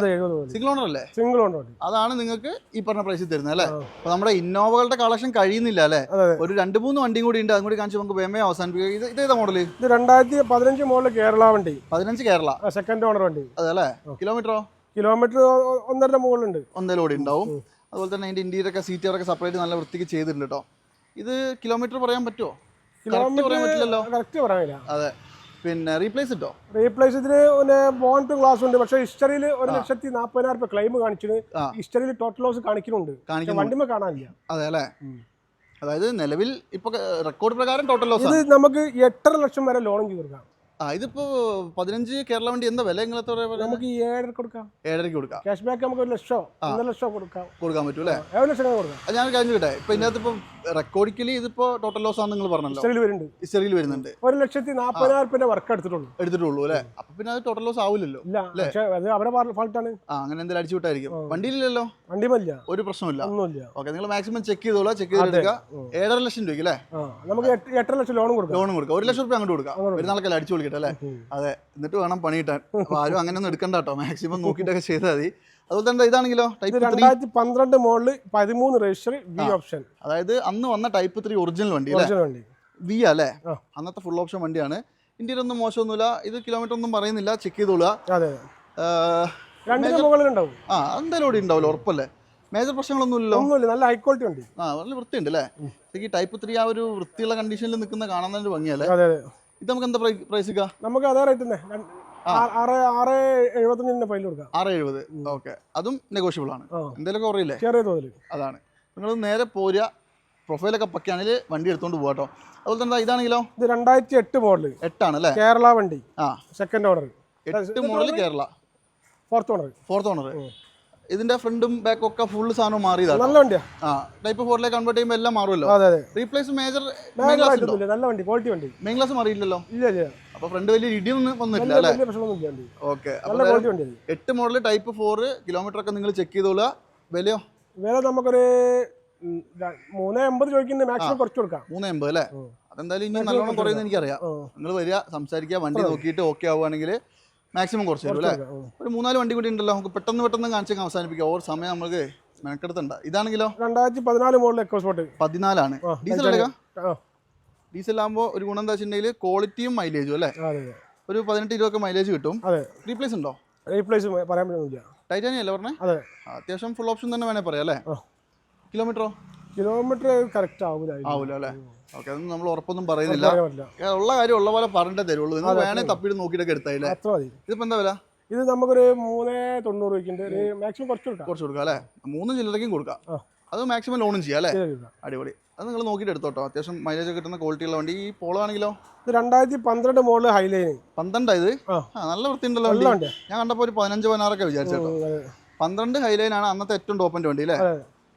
സിംഗിൾ ഓണർ അല്ലേ? സിംഗിൾ ഓണർ വണ്ടി. അതാണ് നിങ്ങൾക്ക് ഈ പറഞ്ഞ പ്രൈസിൽ തരുന്നത് അല്ലേ? അപ്പൊ നമ്മുടെ ഇന്നോവകളുടെ കളക്ഷൻ കഴിയുന്നില്ല അല്ലേ? ഒരു രണ്ട് മൂന്ന് വണ്ടിയും കൂടി ഉണ്ട്. അതും കൂടി കാണിച്ച് നമുക്ക് വേമേ അവസാനിപ്പിക്കുക ഇത് ഇതേതാ മോഡൽ ഇത് രണ്ടായിരത്തി പതിനഞ്ച് മോഡൽ കേരള വണ്ടി. പതിനഞ്ച് കേരള. സെക്കൻഡ് ഓണർ വണ്ടി. അതെ അല്ലേ? കിലോമീറ്ററോ കിലോമീറ്റർ ഒന്നര മുകളിലുണ്ട്. ഒന്നര ഓടി ഉണ്ടാവും. അതുപോലെ തന്നെ അതിന്റെ ഇന്റീരിയറൊക്കെ സീറ്റുകളൊക്കെ സെപ്പറേറ്റ് നല്ല വൃത്തിക്ക് ചെയ്തിട്ടുണ്ട് കേട്ടോ ഇത് കിലോമീറ്റർ പറയാൻ പറ്റുമോ പറയാൻ പറ്റില്ലല്ലോ? കറക്റ്റ് പറയാനില്ല അതെ. പിന്നെ റീപ്ലേസ് ഇട്ടോ? റീപ്ലേസ് ഇതിന് ബോണ്ട് ക്ലാസ് ഉണ്ട്. പക്ഷേ ഹിസ്റ്ററിയിൽ ഒരു ലക്ഷത്തി നാൽപ്പതിനായിരം രൂപ ക്ലെയിം കാണിച്ചിട്ട്. ഹിസ്റ്ററിയിൽ ടോട്ടൽ ലോസ് കാണിക്കുന്നുണ്ട്. വണ്ടിമേ കാണാനില്ല. അതെ അല്ലേ? അതായത് നിലവിൽ ഇപ്പൊ റെക്കോർഡ് പ്രകാരം ടോട്ടൽ ലോസ് ഇത് നമുക്ക് എട്ടര ലക്ഷം വരെ ലോണും ചെയ്ത് കൊടുക്കാം ആ ഇതിപ്പോ പതിനഞ്ച് കേരള വണ്ടി എന്താ വില? നിങ്ങൾ എത്ര നമുക്ക് ഈ ഏഴര കൊടുക്കാം. ഏഴരക്ക് കൊടുക്കാം. ക്യാഷ് ബാക്ക് നമുക്ക് ഒരു ലക്ഷം ഒന്നര ലക്ഷമോ കൊടുക്കാം. കൊടുക്കാൻ പറ്റും അല്ലേ ഏഴ് ലക്ഷം കൊടുക്കാം. ഞാൻ കഴിഞ്ഞു കിട്ടെ ഇപ്പൊ ഇതിനകത്ത് ഇപ്പൊ റെക്കോർഡിക്കലി ഇതിപ്പോ ടോട്ടൽ ലോസ് ആണെന്ന് നിങ്ങൾ പറഞ്ഞല്ലോ. ഹിസ്റ്ററിയിൽ വരുന്നുണ്ട്. ഹിസ്റ്ററിയിൽ വരുന്നുണ്ട്. ഒരു ലക്ഷത്തി നാൽപ്പതിനായിരം രൂപ വർക്ക് എടുത്തിട്ടുള്ളൂ. എടുത്തിട്ടുള്ളൂ അല്ലേ? അപ്പൊ പിന്നെ അത് ടോട്ടൽ ലോസ് ആവില്ലല്ലോ ഇല്ല പക്ഷേ അത് അവരെ ഫാൾട്ടാണ് ആ അങ്ങനെ എന്തെങ്കിലും അടിച്ചു വിട്ടായിരിക്കും. വണ്ടിയിലില്ലല്ലോ? വണ്ടി മല്ല ഒരു പ്രശ്നമില്ല ഒന്നുമില്ല. ഓക്കെ നിങ്ങൾ മാക്സിമം ചെക്ക് ചെയ്തോളൂ ചെക്ക് ചെയ്തെടുക്കുക ഏഴര ലക്ഷം രൂപയ്ക്ക് അല്ലേ? നമുക്ക് എട്ട് എട്ടര ലക്ഷം ലോൺ കൊടുക്കാം. ലോൺ കൊടുക്കാം. ഒരു ലക്ഷം രൂപ അങ്ങോട്ട് കൊടുക്കാം. നാളൊക്കെ അടിച്ചു വിളിക്കട്ടെ അല്ലേ? അതെ എന്നിട്ട് വേണം പണി കിട്ടാൻ. ആരും അങ്ങനെ ഒന്നും എടുക്കണ്ട കേട്ടോ. മാക്സിമം നോക്കിയിട്ടൊക്കെ ചെയ്താൽ മതി. അതുപോലെ തന്നെ ഇതാണെങ്കിലോ ടൈപ്പ് രണ്ടായിരത്തി പന്ത്രണ്ട് മോഡൽ പതിമൂന്ന് രജിസ്റ്റർ വി ഓപ്ഷൻ അതായത് അന്ന് വന്ന ടൈപ്പ് ത്രീ ഒറിജിനൽ വണ്ടി ഒറിജിനൽ വണ്ടി. വി അല്ലേ. അന്നത്തെ ഫുൾ ഓപ്ഷൻ വണ്ടിയാണ്. ഇന്ത്യയിൽ ഒന്നും മോശമൊന്നുമില്ല. ഇത് കിലോമീറ്റർ ഒന്നും പറയുന്നില്ല. ചെക്ക് ചെയ്തോളുക. അതെ ആ എന്തായാലും ഓടി ഉണ്ടാവില്ല. ഉറപ്പല്ലേ? മേജർ പ്രശ്നങ്ങളൊന്നുമില്ലല്ലോ? ഒന്നുമില്ല. നല്ല ഹൈ ക്വാളിറ്റി വണ്ടി. ആ നല്ല വൃത്തിയുണ്ട് അല്ലേ? ഈ ടൈപ്പ് ത്രീ ആ ഒരു വൃത്തിയുള്ള കണ്ടീഷനിൽ നിൽക്കുന്ന കാണാൻ തന്നെ ഭംഗിയല്ലേ ഇത് നമുക്ക് എന്താ പ്രൈസ് നമുക്ക് അതേ റേറ്റ് തന്നെ. ആറ് കൊടുക്കാം. ആറ് എഴുപത്. ഓക്കെ. അതും നെഗോഷ്യബിൾ ആണ്. എന്തെങ്കിലും കുറയില്ലേ? ചെറിയ തോതിൽ അതാണ്. നിങ്ങൾ നേരെ പോരുക. പ്രൊഫൈലൊക്കെ പക്കാണെങ്കിൽ വണ്ടി എടുത്തോണ്ട് പോകാം കേട്ടോ അതുപോലെ തന്നെ ഇതാണെങ്കിലോ? ഇത് രണ്ടായിരത്തി എട്ട് മോഡൽ എട്ടാണ് അല്ലേ? കേരള വണ്ടി. ആ. സെക്കൻഡ് ഓണർ എട്ട് model Kerala. Fourth owner fourth owner ഇതിന്റെ ഫ്രണ്ടും ബാക്കും ഒക്കെ ഫുൾ സാധനം മാറിയതാണ് നല്ല വണ്ടിയാ. ആ ടൈപ്പ് ഫോറിലേക്ക് കൺവേർട്ട് ചെയ്യുമ്പോൾ എല്ലാം മാറുമല്ലോ. അതെ അതെ. റീപ്ലേസ് മേജർ നല്ല വണ്ടി ക്വാളിറ്റി വണ്ടി. മെയിൻ ഗ്ലാസ് മാറിയില്ലല്ലോ? ഇല്ല ഇല്ല. അപ്പൊ ഫ്രണ്ട് വലിയ ഇടിയൊന്നും വന്നിട്ടില്ല വലിയ അല്ലേ? ഓക്കെ എട്ട് മോഡൽ ടൈപ്പ് ഫോർ കിലോമീറ്റർ ഒക്കെ നിങ്ങൾ ചെക്ക് ചെയ്തോളുക. വിലയോ? വില നമുക്കൊരു മൂന്നേ എൺപത് ചോദിക്കുന്നത് മാക്സിമം കുറച്ച് കൊടുക്കാം. മൂന്ന് എൺപത് അല്ലേ. അതെന്തായാലും ഇനി നല്ലോണം കുറയുന്ന എനിക്കറിയാം നിങ്ങൾ വരിക സംസാരിക്കുക വണ്ടി നോക്കിയിട്ട് ഓക്കെ ആവുകയാണെങ്കിൽ മാക്സിമം കുറച്ച് തരും അല്ലേ. ഒരു മൂന്നാൽ വണ്ടി കൂടി ഉണ്ടല്ലോ നമുക്ക് പെട്ടെന്ന് പെട്ടെന്ന് കാണിച്ചൊക്കെ അവസാനിപ്പിക്കാം. ഓവർ സമയം നമുക്ക് മെനക്കെടുത്തണ്ട. ഇതാണെങ്കിലോ? രണ്ടായിരത്തി പതിനാല് മോഡൽ എക്കോ സ്പോട്ട് പതിനാലാണ്. ഡീസൽ എടുക്കാം? ഡീസൽ ആകുമ്പോൾ ഒരു ഗുണം എന്താ വെച്ചിട്ടുണ്ടെങ്കിൽ ക്വാളിറ്റിയും മൈലേജും അല്ലേ? ഒരു പതിനെട്ട് ഇരുപതൊക്കെ മൈലേജ് കിട്ടും. റീപ്ലേസ് ഉണ്ടോ? റീപ്ലേസ് പറയാൻ പറ്റുന്നില്ല ടൈറ്റാനിയല്ലേ പറഞ്ഞേ? അതെ. അത്യാവശ്യം ഫുൾ ഓപ്ഷൻ തന്നെ വേണേ പറയാം അല്ലേ? കിലോമീറ്ററോ കിലോമീറ്റർ കറക്റ്റ് ആവൂല അതിന്. ആവൂല അല്ലേ? ഓക്കെ അതൊന്നും നമ്മൾ ഉറപ്പൊന്നും പറയുന്നില്ല. ഉള്ള കാര്യം ഉള്ള പോലെ പറഞ്ഞേ തരുള്ളൂ. നിങ്ങൾ വേണേ തപ്പിട്ട് നോക്കിയിട്ടൊക്കെ എടുത്തായില്ലേ? അത്ര മതി. ഇതിപ്പോ എന്താ വില? ഇത് നമുക്കൊരു മൂന്ന് തൊണ്ണൂറ് രൂപയ്ക്കുണ്ട്. ഒരു മാക്സിമം കുറച്ച് കൊടുക്കാം. കുറച്ച് കൊടുക്കാം അല്ലേ? മൂന്ന് ചില്ലറയ്ക്കും കൊടുക്കാം. അത് മാക്സിമം ലോണും ചെയ്യാം അല്ലേ? അടിപൊളി. അത് നിങ്ങൾ നോക്കിയിട്ട് എടുത്തോട്ടോ. അത്യാവശ്യം മൈലേജ് കിട്ടുന്ന ക്വാളിറ്റി ഉള്ള വണ്ടി. ഈ പോളോ ആണെങ്കിലോ? ഇത് രണ്ടായിരത്തി പന്ത്രണ്ട് മോഡൽ ഹൈലൈൻ പന്ത്രണ്ടായത് ആ. നല്ല വൃത്തിയുണ്ടല്ലോ വണ്ടി. ഞാൻ കണ്ടപ്പോൾ ഒരു പതിനഞ്ച് പതിനാറൊക്കെ വിചാരിച്ചോ. പന്ത്രണ്ട് ഹൈലൈൻ ആണ് അന്നത്തെ ഏറ്റവും ടോപ്പിന്റെ വണ്ടി അല്ലേ.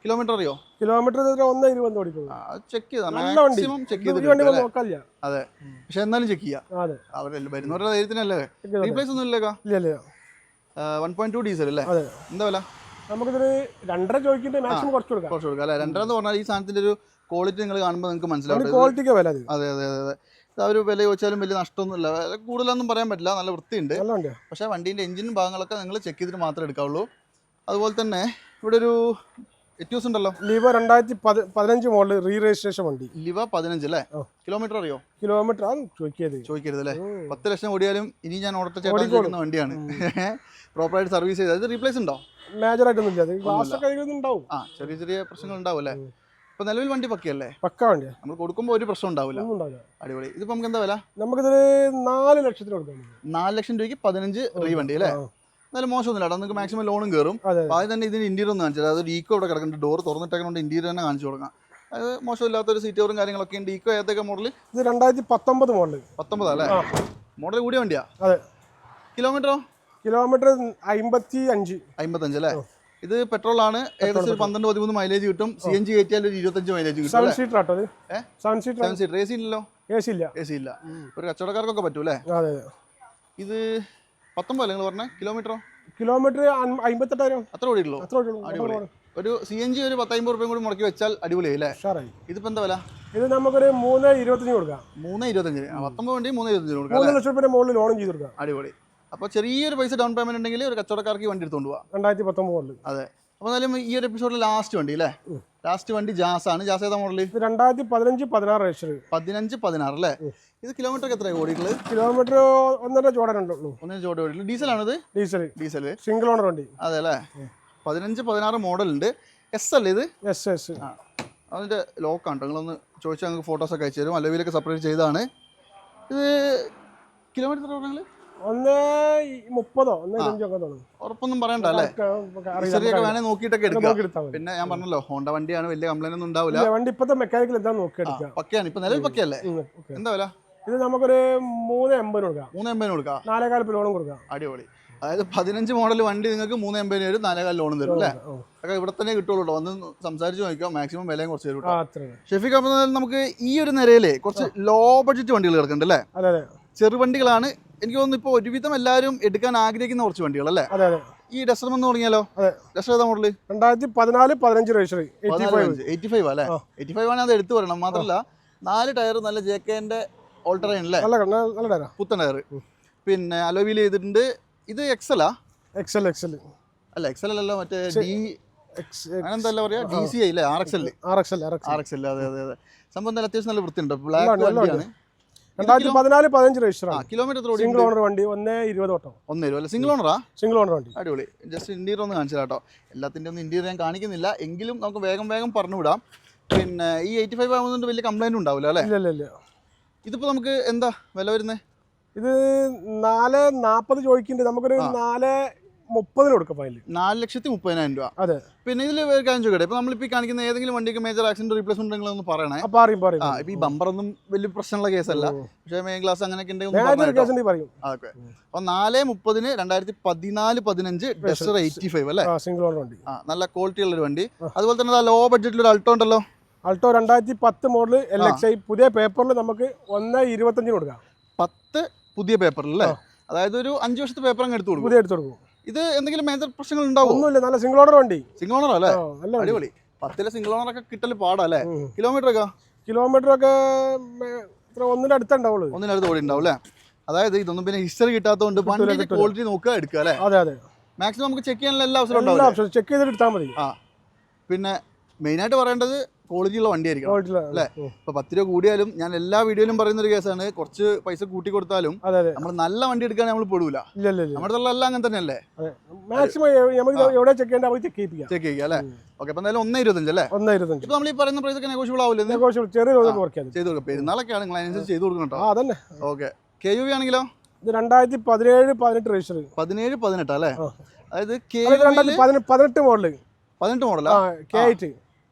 കിലോമീറ്റർ അറിയോ? കിലോമീറ്റർ ഒന്ന് ഇരുപത് ഓടിക്കുള്ളൂ. ചെക്ക് ചെയ്താ. വണ്ടി. മാക്സിമം ചെക്ക് എടുക്കാം, അതെ. പക്ഷെ എന്നാലും ചെക്ക് ചെയ്യാം. അവരല്ലേ വരുന്നവരുടെ ധൈര്യത്തിനല്ലേ? റീപ്ലേസ് ഒന്നും ഇല്ലേക്കാ ഇല്ല വൺ പോയിന്റ് ടു ഡീസൽ അല്ലേ? എന്താ വില? നമുക്കിതൊരു രണ്ടര ചോദിക്കുന്നുണ്ട് മാക്സിമം കുറച്ച് കൊടുക്കാം. കുറച്ച് കൊടുക്കാം അല്ലേ? രണ്ടെന്ന് പറഞ്ഞാൽ ഈ സാധനത്തിന്റെ ഒരു ക്വാളിറ്റി നിങ്ങൾ കാണുമ്പോൾ നിങ്ങൾക്ക് മനസ്സിലാവും. ക്വാളിറ്റിക്ക് വില അതെ. അതെ അതെ അവർ വില ചോദിച്ചാലും വലിയ നഷ്ടമൊന്നുമില്ല. കൂടുതലൊന്നും പറയാൻ പറ്റില്ല. നല്ല വൃത്തിയുണ്ട്. പക്ഷേ വണ്ടീന്റെ എഞ്ചിനും ഭാഗങ്ങളൊക്കെ നിങ്ങൾ ചെക്ക് ചെയ്തിട്ട് മാത്രമേ എടുക്കാവുള്ളൂ. അതുപോലെ തന്നെ ഇവിടെ ഒരു എറ്റ്യൂസ് ഉണ്ടല്ലോ ലിവ രണ്ടായിരത്തി പതി- പതിനഞ്ച് മോഡൽ റീ രജിസ്ട്രേഷൻ വണ്ടി. ലിവ പതിനഞ്ച് അല്ലേ കിലോമീറ്റർ അറിയോ? കിലോമീറ്റർ ആണ് ചോദിക്കിയത് ചോദിക്കരുത് അല്ലേ. പത്ത് ലക്ഷം ഓടിയാലും ഇനി ഞാൻ ഓടത്തെ ചേട്ടാ. വണ്ടിയാണ്. പ്രോപ്പറായിട്ട് [LAUGHS] സർവീസ് ചെയ്ത്. അത് റീപ്ലേസ് ഉണ്ടോ? മേജർ ആയിട്ടൊന്നും ഇല്ല ഗ്ലാസ് ഒക്കെ ഉണ്ടാവും. ആ ചെറിയ ചെറിയ പ്രശ്നങ്ങൾ ഉണ്ടാവും അല്ലേ? ഇപ്പൊ നിലവിൽ വണ്ടി പക്കയല്ലേ? പക്ക വണ്ടിയാ. നമ്മൾ കൊടുക്കുമ്പോൾ ഒരു പ്രശ്നം ഉണ്ടാവില്ല. അടിപൊളി. ഇതിപ്പോ നമുക്ക് എന്താ വില? നമുക്കിതൊരു നാല് ലക്ഷത്തിന് കൊടുക്കാം. നാല് ലക്ഷം രൂപയ്ക്ക് പതിനഞ്ച് റീ വണ്ടി അല്ലേ. എന്നാലും മോശമൊന്നുമില്ല. അവിടെ നിങ്ങൾക്ക് മാക്സിമം ലോണും കയറും ആദ്യം തന്നെ ഇതിന് ഇന്റീരിയർ ഒന്ന് കാണിച്ചത് അതൊരു ഈക്കോ ഇവിടെ കിടക്കുന്നുണ്ട് ഡോർ തുറന്നിട്ടേക്കൊണ്ട് ഇന്റീരിയർ തന്നെ കാണിച്ചു കൊടുക്കാം. അത് മോശമില്ലാത്തൊരു സീറ്റ് കവറും കാര്യങ്ങളൊക്കെ ഉണ്ട്. ഈക്കോ ഏതൊക്കെ മോഡൽ ഇത് രണ്ടായിരത്തി പത്തൊമ്പത് മോഡൽ പത്തൊമ്പതാ അല്ലേ? മോഡൽ കൂടിയ വണ്ടിയാ? അതെ. കിലോമീറ്ററോ കിലോമീറ്റർ അമ്പത്തി അഞ്ച് അമ്പത്തഞ്ച് അല്ലേ? ഇത് പെട്രോൾ ആണ്. ഏകദേശം ഒരു പന്ത്രണ്ട് പതിമൂന്ന് മൈലേജ് കിട്ടും. സി എൻ ജി കയറ്റിയാൽ ഒരു ഇരുപത്തഞ്ച് മൈലേജ് കിട്ടും seven seater auto? Seven seater seven seater A C ഇല്ലല്ലോ? എ സി ഇല്ല. എ സി ഇല്ല. ഒരു കച്ചവടക്കാർക്കൊക്കെ പറ്റൂ അല്ലേ അതെ അതെ. ഇത് പത്തൊമ്പത് നിങ്ങൾ പറഞ്ഞ? കിലോമീറ്ററോ? കിലോമീറ്റർ അമ്പത്തെട്ടായിരം. അത്ര ഓടിയുള്ളൂ. അത്ര ഓടിയുള്ളൂ. ഒരു സി എൻ ജി ഒരു പത്തമ്പത് റുപ്യം കൂടി മുടക്കി വെച്ചാൽ അടിപൊളി അല്ലേ? ഇതിപ്പോ എന്താ വില? ഇത് നമുക്കൊരു മൂന്ന് ഇരുപത്തഞ്ച് കൊടുക്കാം. മൂന്ന് ഇരുപത്തഞ്ച് പത്തൊമ്പത് വണ്ടി മൂന്ന് ഇരുപത്തഞ്ച് കൊടുക്കാം മൂന്ന് ലക്ഷം രൂപയുടെ മുകളിൽ ലോണും ചെയ്ത് കൊടുക്കാം. അടിപൊളി. അപ്പോൾ ചെറിയൊരു പൈസ ഡൗൺ പേയ്മെന്റ് ഉണ്ടെങ്കിൽ ഒരു കച്ചവടക്കാർക്ക് വണ്ടി എടുത്തുകൊണ്ട് പോവാം. രണ്ടായിരത്തി പത്തൊമ്പത് മോഡൽ അതെ. അപ്പോൾ എന്തായാലും ഈ ഒരു എപ്പിസോഡിൽ ലാസ്റ്റ് വണ്ടി അല്ലേ? ലാസ്റ്റ് വണ്ടി ജാസ് ആണ് ജാസ് ഏതാ മോഡൽ രണ്ടായിരത്തി പതിനഞ്ച് പതിനാറ് പതിനഞ്ച് പതിനാറ് അല്ലേ? ഇത് കിലോമീറ്റർ എത്രയാണ് ഓടിയിട്ടുള്ളത്? കിലോമീറ്റർ ഒന്നര ചോട ഒന്നിന് ഒന്നര ചോട ഡീസലാണിത്? ഡീസൽ ഡീസൽ സിംഗിൾ ഓണർ വണ്ടി. അതെ അല്ലേ പതിനഞ്ച് പതിനാറ് മോഡൽ ഉണ്ട് എസ് അല്ലേ ഇത്? എസ് എസ് അതിന്റെ ലോക്കാണ് നിങ്ങളൊന്ന് ചോദിച്ചാൽ ഫോട്ടോസ് ഫോട്ടോസൊക്കെ അയച്ചു തരും. അലവിലൊക്കെ സെപ്പറേറ്റ് ചെയ്താണ് ഇത് കിലോമീറ്റർ എത്ര പറഞ്ഞാൽ ഒന്ന് മുപ്പതോ ഉറപ്പൊന്നും പറയണ്ട അല്ലേ? ചെറിയൊക്കെ വേണേൽ നോക്കിയിട്ടൊക്കെ എടുക്കാം. പിന്നെ ഞാൻ പറഞ്ഞല്ലോ ഹോണ്ട വണ്ടിയാണ് വലിയ കംപ്ലൈന്റ് ഒന്നും ഉണ്ടാവില്ല. വണ്ടി ഇപ്പത്തെ മെക്കാനിക്കൽ എന്താ നോക്കിയെടുക്കാം പക്കയാണ്. ഇപ്പൊ നിലവിൽ പക്കയല്ലേ? എന്താ വില? ഇത് നമുക്കൊരു മൂന്ന് എൺപതിന് കൊടുക്കാം. മൂന്ന് എൺപതിന് കൊടുക്കാം. നാലേകാൽ ലോണും കൊടുക്കാം. അടിപൊളി. അതായത് പതിനഞ്ച് മോഡൽ വണ്ടി നിങ്ങൾക്ക് മൂന്ന് എൺപതിന് വരും നാലേകാൽ ലോണും തരും അല്ലേ. ഒക്കെ ഇവിടെ തന്നെ കിട്ടുള്ളൂ കേട്ടോ വന്ന് സംസാരിച്ച് നോക്കാം മാക്സിമം വിലയും കുറച്ച് തരും കേട്ടോ ഷെഫിക്ക് നമുക്ക് ഈ ഒരു നിരയിലെ കുറച്ച് ലോ ബഡ്ജറ്റ് വണ്ടികൾ കിടക്കുന്നുണ്ട് അല്ലേ? അതെ ചെറുവണ്ടികളാണ്. എനിക്ക് തോന്നുന്നു ഇപ്പോൾ ഒരുവിധം എല്ലാവരും എടുക്കാൻ ആഗ്രഹിക്കുന്ന കുറച്ച് വണ്ടികൾ അല്ലേ? അതെ അതെ. ഈ ഡസ്റ്റർ എന്ന് തുടങ്ങിയാലോ. ഡസ്റ്റർ ഏതാ മോഡൽ രണ്ടായിരത്തി പതിനാല് പതിനഞ്ച് എയ്റ്റി ഫൈവ് അല്ലേ. എയ്റ്റി ഫൈവ് ആണ് അത് എടുത്തു വരണം. മാത്രമല്ല നാല് ടയർ നല്ല ജെ കെന്റെ ഓൾട്ടറൈൻ അല്ലേ നല്ല നല്ല ടയറാ പുത്തൻ ടയർ പിന്നെ അലോവിയിൽ ചെയ്തിട്ടുണ്ട്. ഇത് എക്സലാ എക്സൽ എക്സൽ അല്ല എക്സൽ അല്ലല്ലോ മറ്റേ ഡി അങ്ങനെന്തല്ല പറയാ? ഡി സി അല്ലേ R X L R X L R X L അതെ അതെ അതെ. സംഭവം നല്ല അത്യാവശ്യം നല്ല വൃത്തിയുണ്ട്. ബ്ലാക്ക് വണ്ടിയാണ്. രണ്ടായിരത്തി പതിനാല് പതിനഞ്ച് രജിസ്റ്റർ കിലോമീറ്റർ സിംഗിൾ ഓണർ വണ്ടി ഒന്ന് ഇരുപത് ഓട്ടോ. ഒന്ന് അല്ലേ? സിംഗിൾ ഓണറാ സിംഗിൾ ഓണർ വണ്ടി. അടിപൊളി. ജസ്റ്റ് ഇന്റീരിയർ ഒന്ന് കാണിച്ചു കേട്ടോ എല്ലാത്തിന്റെ ഒന്നും ഇന്റീരിയർ ഞാൻ കാണിക്കുന്നില്ല. എങ്കിലും നമുക്ക് വേഗം വേഗം പറഞ്ഞു വിടാം പിന്നെ ഈ എയ്റ്റി ഫൈവ് ആകുന്നതുകൊണ്ട് വലിയ കംപ്ലൈന്റ് ഉണ്ടാവില്ല അല്ലേ? ഇല്ല ഇല്ല ഇല്ല. ഇതിപ്പോൾ നമുക്ക് എന്താ വില വരുന്നത് ഇത് നാല് നാൽപ്പത് ചോദിക്കുന്നുണ്ട്. നമുക്കൊരു നാല് മുപ്പതിന് കൊടുക്കാം ഫൈനൽ. നാല് ലക്ഷത്തി മുപ്പതിനായിരം രൂപ. അതെ. പിന്നെ ഇതിൽ വേറെ കാര്യം ചോദിക്കട്ടെ? ഇപ്പൊ നമ്മളിപ്പോ കാണിക്കുന്ന ഏതെങ്കിലും വണ്ടിക്ക് മേജർ ആക്സിഡന്റ് റീപ്ലേസ്മെന്റ് ഉണ്ടെങ്കിലൊന്ന് പറയണേ. ആ പറയും പറയും. ആ ഈ ബമ്പർ ഒന്നും വലിയ പ്രശ്നമുള്ള കേസല്ല പക്ഷേ മെയിൻ ക്ലാസ് അങ്ങനെയൊക്കെ ഉണ്ടെങ്കിൽ ഒന്ന് പറയും. അതൊക്കെ. അപ്പോൾ നാല് മുപ്പതിന് രണ്ടായിരത്തി പതിനാല് പതിനഞ്ച് ഡെസ്റ്റർ എയ്റ്റി ഫൈവ് അല്ലേ? സിംഗിൾ വണ്ടി. നല്ല ക്വാളിറ്റി ഉള്ള ഒരു വണ്ടി. അതുപോലെ തന്നെ ലോ ബഡ്ജറ്റിൽ ഒരു അൾട്ടോ ഉണ്ടല്ലോ. അൾട്ടോ രണ്ടായിരത്തി പത്ത് മോഡൽ എൽ എക്സ് ഐ പുതിയ പേപ്പറിൽ നമുക്ക് ഒന്ന് ഇരുപത്തഞ്ചിന് കൊടുക്കാം. പത്ത് പുതിയ പേപ്പറിൽ അല്ലേ അതായത് ഒരു അഞ്ച് വർഷത്തെ പേപ്പർ അങ്ങ് എടുത്തു കൊടുക്കും. പുതിയ എടുത്തു കൊടുക്കും. ഇത് എന്തെങ്കിലും മേജർ പ്രശ്നങ്ങൾ ഉണ്ടാവും? ഒന്നുമില്ല നല്ല സിംഗിൾ ഓണർ വണ്ടി. സിംഗിൾ ഓണർ അല്ലേ? നല്ല അടിപൊളി. പത്തിലെ സിംഗിൾ ഓണർ ഒക്കെ കിട്ടൽ പാടല്ലേ. കിലോമീറ്റർ ഒക്കെ? കിലോമീറ്റർ ഒക്കെ ഒന്നിന്റെ അടുത്തുണ്ടാവുള്ളൂ. ഒന്നിനടുത്ത് ഓടി ഉണ്ടാവും അല്ലേ? അതായത് ഇതൊന്നും പിന്നെ ഹിസ്റ്ററി കിട്ടാത്തതുകൊണ്ട് കിട്ടൂല. ക്വാളിറ്റി നോക്കുക എടുക്കുക അല്ലേ? അതെ അതെ. മാക്സിമം നമുക്ക് ചെക്ക് ചെയ്യാനുള്ള എല്ലാ അവസരം എല്ലാ ഉണ്ടാവും ഓപ്ഷൻ ചെക്ക് ചെയ്തിട്ട് എടുത്താൽ മതി. ആ. പിന്നെ മെയിനായിട്ട് പറയേണ്ടത് ക്വാളിറ്റി ഉള്ള വണ്ടി. ക്വാളിറ്റിയിലാണ്. അല്ലേ? ഇപ്പൊ പത്ത് രൂപ കൂടിയാലും ഞാൻ എല്ലാ വീഡിയോയിലും പറയുന്ന ഒരു കേസാണ്. കുറച്ച് പൈസ കൂട്ടി കൊടുത്താലും നമ്മൾ നല്ല വണ്ടി എടുക്കാൻ നമ്മൾ പെടൂല. നമ്മുടെ എല്ലാം അങ്ങനെ തന്നെയല്ലേ? മാക്സിമം എവിടെ ചെക്ക് ചെയ്യേണ്ട ചെക്ക് ചെയ്യിപ്പിക്കാം. ചെക്ക് ചെയ്യുക അല്ലേ? ഓക്കെ അപ്പൊ എന്തായാലും ഒന്നേ ഇരുപത്തഞ്ച് അല്ലേ? ഒന്ന് ഇരുപത്തഞ്ച്. ഇപ്പൊ നമ്മൾ ഈ പറയുന്ന പ്രൈസ് ഒക്കെ നെഗോഷ്യബിൾ ആവില്ല ഇത്? നെഗോഷ്യബിൾ ചെറിയ തോതിൽ കുറയ്ക്കാൻ ചെയ്ത് കൊടുക്കുക പെരുന്നാളൊക്കെയാണ് നിങ്ങൾ അതിനനുസരിച്ച് ചെയ്ത് കൊടുക്കണം ആ കേട്ടോ അതന്നെ. ഓക്കെ. കെ യു വി ആണെങ്കിലോ? ഇത് രണ്ടായിരത്തി പതിനേഴ് പതിനെട്ട് രജിസ്റ്റർ പതിനേഴ് പതിനെട്ട് അല്ലേ? അതായത് പതിനെട്ട് മോഡൽ പതിനെട്ട് മോഡലാ കെ എയ്റ്റ്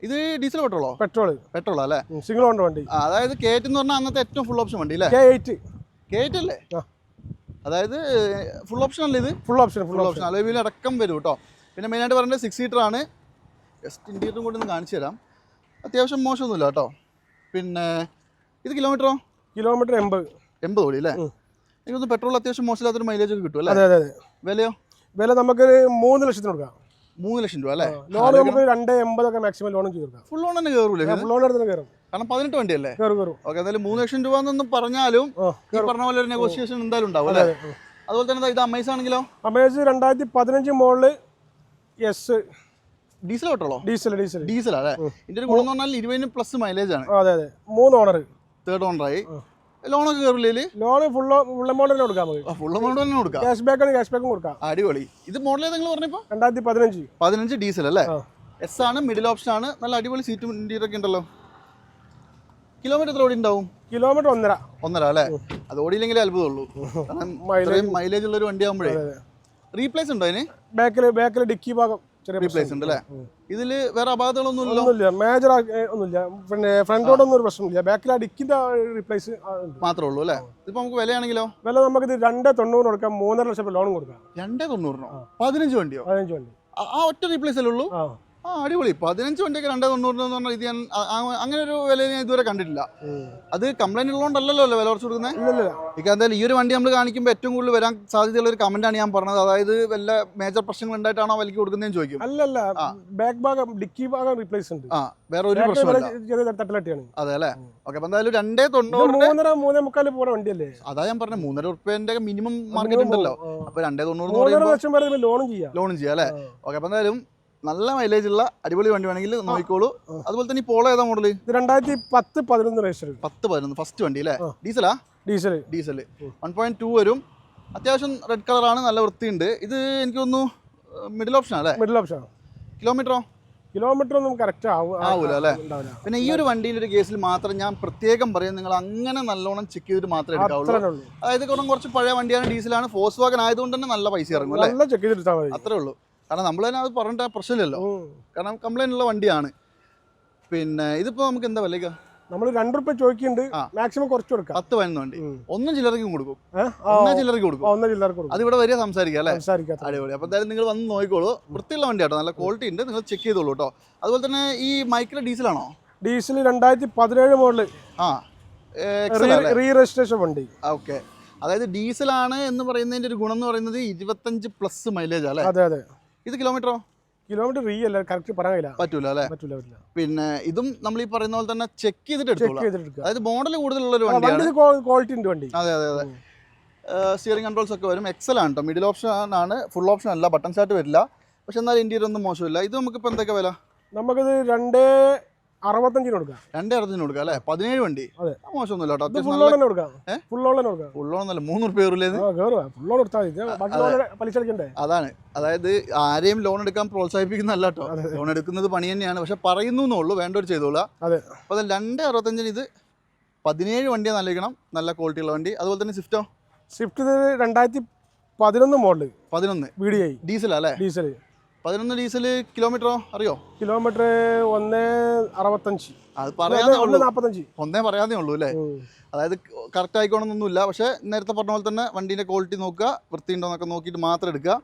ഇത് ഡീസൽ പെട്രോളോ? പെട്രോൾ പെട്രോൾ അല്ലേ? സിംഗിൾ ഓൺ വണ്ടി. അതായത് കേറ്റ് എന്ന് പറഞ്ഞാൽ അന്നത്തെ ഏറ്റവും ഫുൾ ഓപ്ഷൻ വണ്ടി അല്ലേ? കേറ്റ് അല്ലേ അതായത് ഫുൾ ഓപ്ഷൻ അല്ലേ ഇത്? ഫുൾ ഓപ്ഷൻ ഫുൾ ഓപ്ഷൻ അല്ലെ അലോവിയിൽ അടക്കം വരും കേട്ടോ. പിന്നെ മെയിനായിട്ട് പറഞ്ഞത് സിക്സ് സീറ്റർ ആണ്. ജസ്റ്റ് ഇന്റീരിയറും കൂടി ഒന്ന് കാണിച്ചു തരാം. അത്യാവശ്യം മോശമൊന്നുമില്ല കേട്ടോ. പിന്നെ ഇത് കിലോമീറ്ററോ കിലോമീറ്റർ എൺപത്. എൺപത് കോടി അല്ലേ. എനിക്കൊന്ന് പെട്രോൾ അത്യാവശ്യം മോശമില്ലാത്തൊരു മൈലേജ് ഒക്കെ കിട്ടും അല്ലേ? അതെ അതെ അതെ. വിലയോ? വില നമുക്ക് മൂന്ന് ലക്ഷത്തിന് കൊടുക്കാം. മൂന്ന് ലക്ഷം രൂപ അല്ലേ? ലോൺ നമുക്ക് രണ്ട് എൺപതൊക്കെ മാക്സിമം ലോണും ചെയ്ത് കൊടുക്കാം. ഫുൾ ലോൺ തന്നെ കയറൂലേ ഫുൾ ലോൺ എടുത്ത് കയറും കാരണം പതിനെട്ട് വണ്ടിയല്ലേ കയറും കയറും ഓക്കെ എന്തായാലും മൂന്ന് ലക്ഷം രൂപ എന്നൊന്നും പറഞ്ഞാലും ഈ പറഞ്ഞ പോലെ ഒരു നെഗോഷിയേഷൻ എന്തായാലും ഉണ്ടാവും അല്ലേ? അതെ അതെ അതുപോലെ തന്നെ ഇത് അമേസ് ആണെങ്കിലോ? അമേസ് രണ്ടായിരത്തി പതിനഞ്ച് മുകളിൽ എസ് ഡീസൽ പെട്രോളോ? ഡീസൽ ഡീസൽ ഡീസൽ അല്ലേ? ഇതിന്റെ ഒരു ഗുണം എന്ന് പറഞ്ഞാൽ ഇരുപതിന് പ്ലസ് മൈലേജ് ആണ്. അതെ അതെ. മൂന്ന് ഓണർ തേർഡ് ഓണറായി ലോണൊക്കെ കയറില്ലേ ലോൺ ഫുൾ ഫുൾ എമൗണ്ട് തന്നെ കൊടുക്കാം നമുക്ക്. ഫുൾ എമൗണ്ട് തന്നെ കൊടുക്കാം. ക്യാഷ് ബാക്ക് ആണ് ക്യാഷ് ബാക്കും കൊടുക്കാം. അടിപൊളി. ഇത് മോഡൽ ഏതെങ്കിലും പറഞ്ഞപ്പോ രണ്ടായിരത്തി പതിനഞ്ച് പതിനഞ്ച് ഡീസൽ അല്ലേ? എസ് ആണ് മിഡിൽ ഓപ്ഷൻ ആണ്. നല്ല അടിപൊളി സീറ്റും ഇന്റീരിയർ ഒക്കെ ഉണ്ടല്ലോ. കിലോമീറ്റർ എത്ര ഓടി ഉണ്ടാവും കിലോമീറ്റർ ഒന്നര. ഒന്നര അല്ലേ? അത് ഓടിയില്ലെങ്കിലേ അത്ഭുതമുള്ളൂ. മൈലേജ് ഉള്ള ഒരു വണ്ടി ആകുമ്പോഴേ റീപ്ലേസ് ഉണ്ടോ അതിന്? ബാക്കിൽ ബാക്കിൽ ഡിക്കി ഭാഗം. ചെറിയ ഉണ്ട് അല്ലേ ഇതിൽ വേറെ അപാകതകളൊന്നും ഒന്നുമില്ല. മേജർ ഒന്നുമില്ല. പിന്നെ ഫ്രണ്ടോടൊന്നും ഒരു പ്രശ്നമില്ല. ബാക്കിൽ ഡിക്കിന്റെ റീപ്ലേസ് മാത്രമേ ഉള്ളൂ അല്ലേ? ഇതിപ്പോ നമുക്ക് വിലയാണെങ്കിലോ? വില നമുക്ക് രണ്ട് തൊണ്ണൂറ് കൊടുക്കാം. മൂന്നര ലക്ഷം ലോണും കൊടുക്കാം. രണ്ടേ തൊണ്ണൂറിനോ? പതിനഞ്ച് വണ്ടിയോ? പതിനഞ്ച് വണ്ടി. ആ ഒറ്റ റീപ്ലേസ് അല്ലേ ഉള്ളൂ? ആ അടിപൊളി. പതിനഞ്ച് വണ്ടിയൊക്കെ രണ്ടേ തൊണ്ണൂറിന് എന്ന് പറഞ്ഞാൽ ഇത് ഞാൻ അങ്ങനെ ഒരു വില ഞാൻ ഇതുവരെ കണ്ടിട്ടില്ല. അത് കംപ്ലൈന്റ് ഉള്ളതുകൊണ്ടല്ലോ അല്ലേ വില കുറച്ച് കൊടുക്കുന്നത് ഇപ്പം എന്തായാലും ഈ ഒരു വണ്ടി നമ്മൾ കാണിക്കുമ്പോൾ ഏറ്റവും കൂടുതൽ വരാൻ സാധ്യതയുള്ള ഒരു കമന്റാണ് ഞാൻ പറഞ്ഞത്. അതായത് വല്ല മേജർ പ്രശ്നങ്ങൾ ഉണ്ടായിട്ടാണോ വലിക്ക് കൊടുക്കുന്നതെന്ന് ചോദിക്കും. അല്ലല്ല. ബാക്ക് ഭാഗം ഡിക്കി ഭാഗം റീപ്ലേസ് ഉണ്ട്. ആ വേറെ ഒരു പ്രശ്നമില്ല അതെ അല്ലേ? ഓക്കെ അപ്പൊ എന്തായാലും രണ്ടേ തൊണ്ണൂറ് മൂന്നേ മുക്കാൽ പോണ വണ്ടിയല്ലേ? അതാ ഞാൻ പറഞ്ഞ മൂന്നര ഉറുപ്പ്യന്റെ മിനിമം മാർക്കറ്റ് ഉണ്ടല്ലോ. അപ്പൊ രണ്ടേ തൊണ്ണൂറ് ലോണും ചെയ്യാം. ലോണും ചെയ്യാം അല്ലേ. ഓക്കെ അപ്പൊ എന്തായാലും നല്ല മൈലേജ് ഉള്ള അടിപൊളി വണ്ടി വേണമെങ്കിൽ നോക്കിക്കോളൂ. അതുപോലെ തന്നെ പോളോ ഏതാ മോഡൽ ഇത് രണ്ടായിരത്തി പത്ത് പതിനൊന്ന് പത്ത് പതിനൊന്ന് ഫസ്റ്റ് വണ്ടി അല്ലേ. ഡീസലാ? Diesel diesel one point two വരും. അത്യാവശ്യം റെഡ് കളറാണ് നല്ല വൃത്തിയുണ്ട്. ഇത് എനിക്ക് തോന്നുന്നു മിഡിൽ ഓപ്ഷൻ അല്ലേ മിഡിൽ ഓപ്ഷൻ കിലോമീറ്ററോ കിലോമീറ്റർ ഒന്നും കറക്റ്റ് ആവും ആവൂല അല്ലേ? പിന്നെ ഈ ഒരു വണ്ടിയിൽ ഒരു കേസിൽ മാത്രം ഞാൻ പ്രത്യേകം പറയും നിങ്ങൾ അങ്ങനെ നല്ലോണം ചെക്ക് ചെയ്തിട്ട് മാത്രമേ എടുക്കാവുള്ളൂ. അതായത് കുറച്ച് പഴയ വണ്ടിയാണ് ഡീസലാണ്. ഫോഴ്സ് വാഗൻ ആയതുകൊണ്ട് തന്നെ നല്ല പൈസ ഇറങ്ങും അല്ലേ? അത്രേ ഉള്ളൂ. കാരണം നമ്മൾ തന്നെ അത് പറഞ്ഞിട്ട് പ്രശ്നമില്ലല്ലോ. കാരണം കംപ്ലൈന്റ് ഉള്ള വണ്ടിയാണ്. പിന്നെ ഇതിപ്പോ നമുക്ക് എന്താ വിലയ്ക്ക? നമ്മൾ രണ്ട് റുപ്യ ചോദിക്കുന്നുണ്ട്. മാക്സിമം കുറച്ച് കൊടുക്കാം. പത്ത് പതിനൊന്ന് വണ്ടി. ഒന്നും ചില്ലറയ്ക്കും കൊടുക്കും? ഒന്നാ ചില്ലറയ്ക്ക് കൊടുക്കും. കൊടുക്കും. അത് ഇവിടെ വരിക സംസാരിക്കാം അല്ലേ? അടിപൊളി. അപ്പോൾ എന്തായാലും നിങ്ങൾ വന്ന് നോക്കിക്കോളൂ. വൃത്തിയുള്ള വണ്ടി വണ്ടിയാട്ടോ. നല്ല ക്വാളിറ്റി ഉണ്ട്. നിങ്ങൾ ചെക്ക് ചെയ്തോളൂ കേട്ടോ അതുപോലെ തന്നെ ഈ മൈക്കിലെ ഡീസലാണോ? ഡീസൽ രണ്ടായിരത്തി പതിനേഴ് മോഡൽ. ആ. റീ രജിസ്ട്രേഷൻ വണ്ടി. ഓക്കെ അതായത് ഡീസലാണ് എന്ന് പറയുന്നതിന്റെ ഒരു ഗുണം എന്ന് പറയുന്നത് ഇരുപത്തഞ്ച് പ്ലസ് മൈലേജ് അല്ലേ? അതെ അതെ. ഇത് കിലോമീറ്ററോ കിലോമീറ്റർ റീ അല്ല കറക്റ്റ് പറയാൻ കഴിയില്ല. പറ്റൂല അല്ലേ? പറ്റില്ല പറ്റില്ല പിന്നെ ഇതും നമ്മൾ ഈ പറയുന്ന പോലെ തന്നെ ചെക്ക് ചെയ്തിട്ട് ചെക്ക് ചെയ്തിട്ട് അതായത് മോഡൽ കൂടുതലുള്ള ഒരു വണ്ടിയാണ്. വണ്ടി ക്വാളിറ്റി ഉണ്ട് വണ്ടി. അതെ അതെ അതെ. സ്റ്റിയറിംഗ് കൺട്രോൾസ് ഒക്കെ വരും. എക്സൽ ആണ് കേട്ടോ മിഡിൽ ഓപ്ഷൻ ആണ് ഫുൾ ഓപ്ഷൻ അല്ല ബട്ടൺ സ്റ്റാർട്ട് വരില്ല. പക്ഷെ എന്നാൽ ഇന്ത്യയിൽ ഒന്നും മോശമില്ല. ഇത് നമുക്കിപ്പോൾ എന്തൊക്കെ വില? നമുക്കിത് രണ്ട് അറുപത്തഞ്ചിന് കൊടുക്കാം. രണ്ടേ അറുപത്തിന് കൊടുക്കാം അല്ലേ? പതിനേഴ് വണ്ടി. മോശമൊന്നുമില്ല കേട്ടോ. ഫുൾ ലോൺ തന്നെ കൊടുക്കാം. ഫുൾ ലോൺ തന്നെ കൊടുക്കാം. ഫുള്ളോന്നല്ല മൂന്ന് റുപ്യ കയറില്ലേ ഫുൾ ലോൺ എടുത്താൽ പലിശ അടിക്കണ്ടേ അതാണ്. അതായത് ആരെയും ലോൺ എടുക്കാൻ പ്രോത്സാഹിപ്പിക്കുന്നല്ല കേട്ടോ. ലോൺ എടുക്കുന്നത് പണി തന്നെയാണ്. പക്ഷെ പറയുന്നു എന്നുള്ളൂ. വേണ്ടവർ ചെയ്തോളാം. അതെ. അപ്പോൾ രണ്ട് അറുപത്തഞ്ചിന് ഇത് പതിനേഴ് വണ്ടിയെ നൽകണം നല്ല ക്വാളിറ്റി ഉള്ള വണ്ടി. അതുപോലെ തന്നെ സ്വിഫ്റ്റോ സ്വിഫ്റ്റ് രണ്ടായിരത്തി പതിനൊന്ന് മോഡൽ പതിനൊന്ന്. വീഡിയോ ഡി ഡീസലാ അല്ലേ? ഡീസൽ പതിനൊന്ന് ഡീസൽ കിലോമീറ്ററോ? അറിയോ? കിലോമീറ്റർ ഒന്ന് അറുപത്തഞ്ച്. അത് പറയാതെ ഉള്ളൂ. നാൽപ്പത്തഞ്ച് ഒന്നേ പറയാതെ ഉള്ളൂ അല്ലേ. അതായത് കറക്റ്റ് ആയിക്കോണമെന്നൊന്നുമില്ല പക്ഷേ നേരത്തെ പറഞ്ഞ പോലെ തന്നെ വണ്ടീന്റെ ക്വാളിറ്റി നോക്കുക വൃത്തിയുണ്ടോ എന്നൊക്കെ നോക്കിയിട്ട് മാത്രം എടുക്കുക.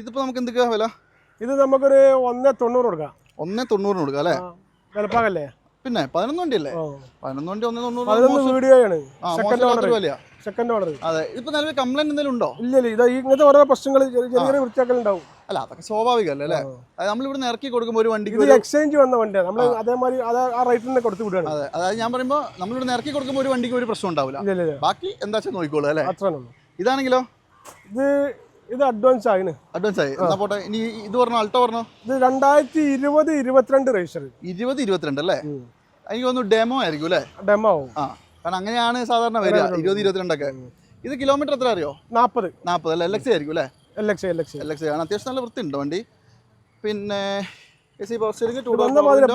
ഇതിപ്പോൾ നമുക്ക് എന്തൊക്കെയാ വില? ഇത് നമുക്കൊരു ഒന്ന് തൊണ്ണൂറ് കൊടുക്കാം. ഒന്നേ തൊണ്ണൂറിന് കൊടുക്കാം അല്ലേ? വിലപ്പാകല്ലേ? പിന്നെ പതിനൊന്ന് വണ്ടി അല്ലേ? പതിനൊന്ന് വണ്ടി ഒന്നേ തൊണ്ണൂറ് സെക്കൻഡ് ഓർഡർ അതെ. ഇപ്പൊ നിലവിൽ കംപ്ലൈന്റ് എന്തെങ്കിലും ഉണ്ടോ? ഇല്ല ഇല്ല ഇത് ഇങ്ങനത്തെ ഓരോ പ്രശ്നങ്ങൾ ചെറിയ ചെറിയ വൃത്തിയാക്കലുണ്ടാവും. അല്ല അതൊക്കെ സ്വാഭാവികമല്ലേ അല്ലേ? അതായത് നമ്മളിവിടെ ഇറക്കി കൊടുക്കുമ്പോൾ ഒരു വണ്ടിക്ക് എക്സ്ചേഞ്ച് വന്ന വണ്ടിയാണ് നമ്മൾ അതേമാതിരി അത് ആ റേറ്റിൽ തന്നെ കൊടുത്തു വിടുകയാണ്. അതെ അതായത് ഞാൻ പറയുമ്പോൾ നമ്മളിവിടെ ഇറക്കി കൊടുക്കുമ്പോൾ ഒരു വണ്ടിക്ക് ഒരു പ്രശ്നം ഉണ്ടാവില്ല. ബാക്കി എന്താ വെച്ചാൽ നോക്കിക്കോളൂ അല്ലേ? അത്രേ ഇതാണെങ്കിലോ? ഇത് ഇത് അഡ്വാൻസ് ആയിന്. അഡ്വാൻസ് ആയി. എന്നാ പോട്ടെ ഇനി ഇത് പറഞ്ഞോ അൾട്ടോ പറഞ്ഞോ? ഇത് രണ്ടായിരത്തി ഇരുപത് ഇരുപത്തിരണ്ട് രജിസ്റ്റർ ഇരുപത് ഇരുപത്തിരണ്ട് അല്ലേ? എനിക്ക് തോന്നുന്നു ഡെമോ ആയിരിക്കും അല്ലേ? ഡെമോ ആ കാരണം അങ്ങനെയാണ് സാധാരണ വരിക ഇരുപത് ഇരുപത്തിരണ്ടൊക്കെ. ഇത് കിലോമീറ്റർ എത്ര അറിയോ? നാൽപ്പത് നാൽപ്പത് അല്ലേ? എൽ എക്സ് ആയിരിക്കും അല്ലേ? L X L X L X ആണ്. അത്യാവശ്യം നല്ല വൃത്തിയുണ്ട് വണ്ടി. പിന്നെ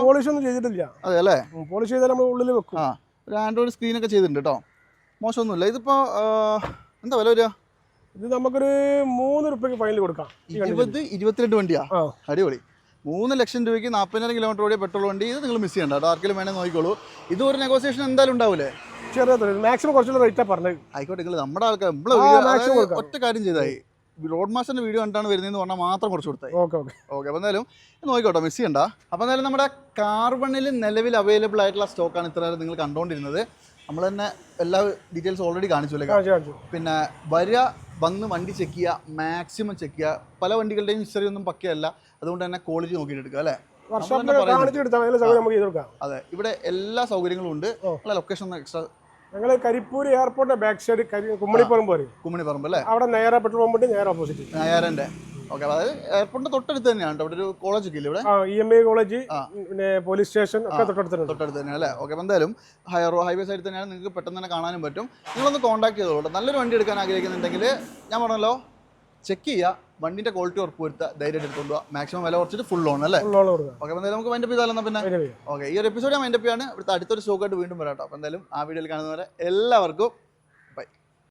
പോളിഷ് ഒന്നും ചെയ്തിട്ടില്ല. അതെ അല്ലേ? പോളിഷ് ചെയ്താൽ നമ്മൾ ഉള്ളിൽ വെക്കും. ആ ഒരു ആൻഡ്രോയിഡ് സ്ക്രീനൊക്കെ ചെയ്തിട്ടുണ്ട് കേട്ടോ മോശമൊന്നുമില്ല. ഇതിപ്പോൾ എന്താ വില വരിക? ഇത് നമുക്കൊരു മൂന്ന് റുപ്യക്ക് ഫൈനൽ കൊടുക്കാം? ഇരുപത് ഇരുപത്തിരണ്ട് വണ്ടിയാ? അടിപൊളി. മൂന്ന് ലക്ഷം രൂപയ്ക്ക് നാൽപ്പതിനായിരം കിലോമീറ്റർ ഓടിയ പെട്രോൾ വണ്ടി ഇത് നിങ്ങൾ മിസ് ചെയ്യണ്ട കേട്ടോ ആർക്കെങ്കിലും വേണേൽ നോക്കിക്കോളൂ. ഇത് ഒരു നെഗോസിയേഷൻ എന്തായാലും ഉണ്ടാവില്ലേ ചെറിയ മാക്സിമം കുറച്ചുള്ള റേറ്റാണ് പറഞ്ഞത്. ആയിക്കോട്ടെ നിങ്ങൾ നമ്മുടെ ആൾക്കാർ നമ്മളെ. ഒറ്റ കാര്യം ചെയ്തായി. റോഡ് മാസ്റ്ററിന്റെ വീഡിയോ കണ്ടാണ് വരുന്നതെന്ന് പറഞ്ഞാൽ മാത്രം കുറച്ച് കൊടുത്തത് ഓക്കെ ഓക്കെ. ഓക്കെ അപ്പോൾ എന്തായാലും നോക്കിക്കോട്ടെ മിസ് ചെയ്യണ്ട. അപ്പോൾ എന്തായാലും നമ്മുടെ കാർബണിൽ നിലവിൽ അവൈലബിൾ ആയിട്ടുള്ള സ്റ്റോക്കാണ് ഇത്ര നേരം നിങ്ങൾ കണ്ടുകൊണ്ടിരുന്നത് നമ്മൾ തന്നെ എല്ലാ ഡീറ്റെയിൽസ് ഓൾറെഡി കാണിച്ചു അല്ലേ കാണിച്ചു കാണിച്ചു. പിന്നെ വരിക വന്ന് വണ്ടി ചെക്ക് ചെയ്യുക മാക്സിമം ചെക്ക് ചെയ്യുക. പല വണ്ടികളുടെയും ഹിസ്റ്ററി ഒന്നും പക്കയല്ല. അതുകൊണ്ട് തന്നെ ക്വാളിറ്റി നോക്കിയിട്ട് എടുക്കുക അല്ലേ? അതെ. ഇവിടെ എല്ലാ സൗകര്യങ്ങളും ഉണ്ട്. ലൊക്കേഷൻ ഒന്ന് എക്സ്ട്രാ ഞങ്ങൾ കരിപ്പൂർ എയർപോർട്ടിന്റെ ബാക്ക് സൈഡ് കരി കുമ്മണിപ്പുറം പോരും. കുമ്മണി അല്ലേ? അവിടെ നേരെ പെട്രോൾ പമ്പിന്റെ നേരെ ഓപ്പോസിറ്റ് നേരെ ഓക്കെ അതായത് എയർപോർട്ടിന്റെ തൊട്ടടുത്ത് തന്നെയാണ് അവിടെ ഒരു കോളേജ് ഒക്കെ ഇവിടെ? ഇ എം ഐ കോളേജ് പിന്നെ പോലീസ് സ്റ്റേഷൻ ഒക്കെ തൊട്ടടുത്ത് തൊട്ടടുത്ത് തന്നെ അല്ലേ? ഓക്കെ എന്തായാലും ഹൈ ഹൈവേ സൈഡിൽ തന്നെയാണ് നിങ്ങൾക്ക് പെട്ടെന്ന് തന്നെ കാണാനും പറ്റും. നിങ്ങളൊന്ന് കോൺടാക്ട് ചെയ്തോളൂ. നല്ലൊരു വണ്ടി എടുക്കാൻ ആഗ്രഹിക്കുന്നുണ്ടെങ്കിൽ ഞാൻ പറഞ്ഞല്ലോ ചെക്ക് ചെയ്യുക വണ്ടിന്റെ ക്വാളിറ്റി ഉറപ്പ് വരുത്തുക ധൈര്യം എടുത്തുകൊണ്ട് മാക്സിമം വില കുറച്ചിട്ട് ഫുൾ ഓൺ അല്ലേ? ഓക്കെ അപ്പോൾ നമുക്ക് മൈൻഡപ്പ് ചെയ്താലോ പിന്നെ? ഓക്കെ ഈ ഒരു എപ്പിസോഡ് ഞാൻ മൈൻഡപ്പ് ചെയ്യാണ് ഇവിടുത്തെ അടുത്തൊരു സ്റ്റോക്കായിട്ട് വീണ്ടും വരാം കേട്ടോ അപ്പോൾ എന്തായാലും ആ വീഡിയോയിൽ കാണുന്നവരെ എല്ലാവർക്കും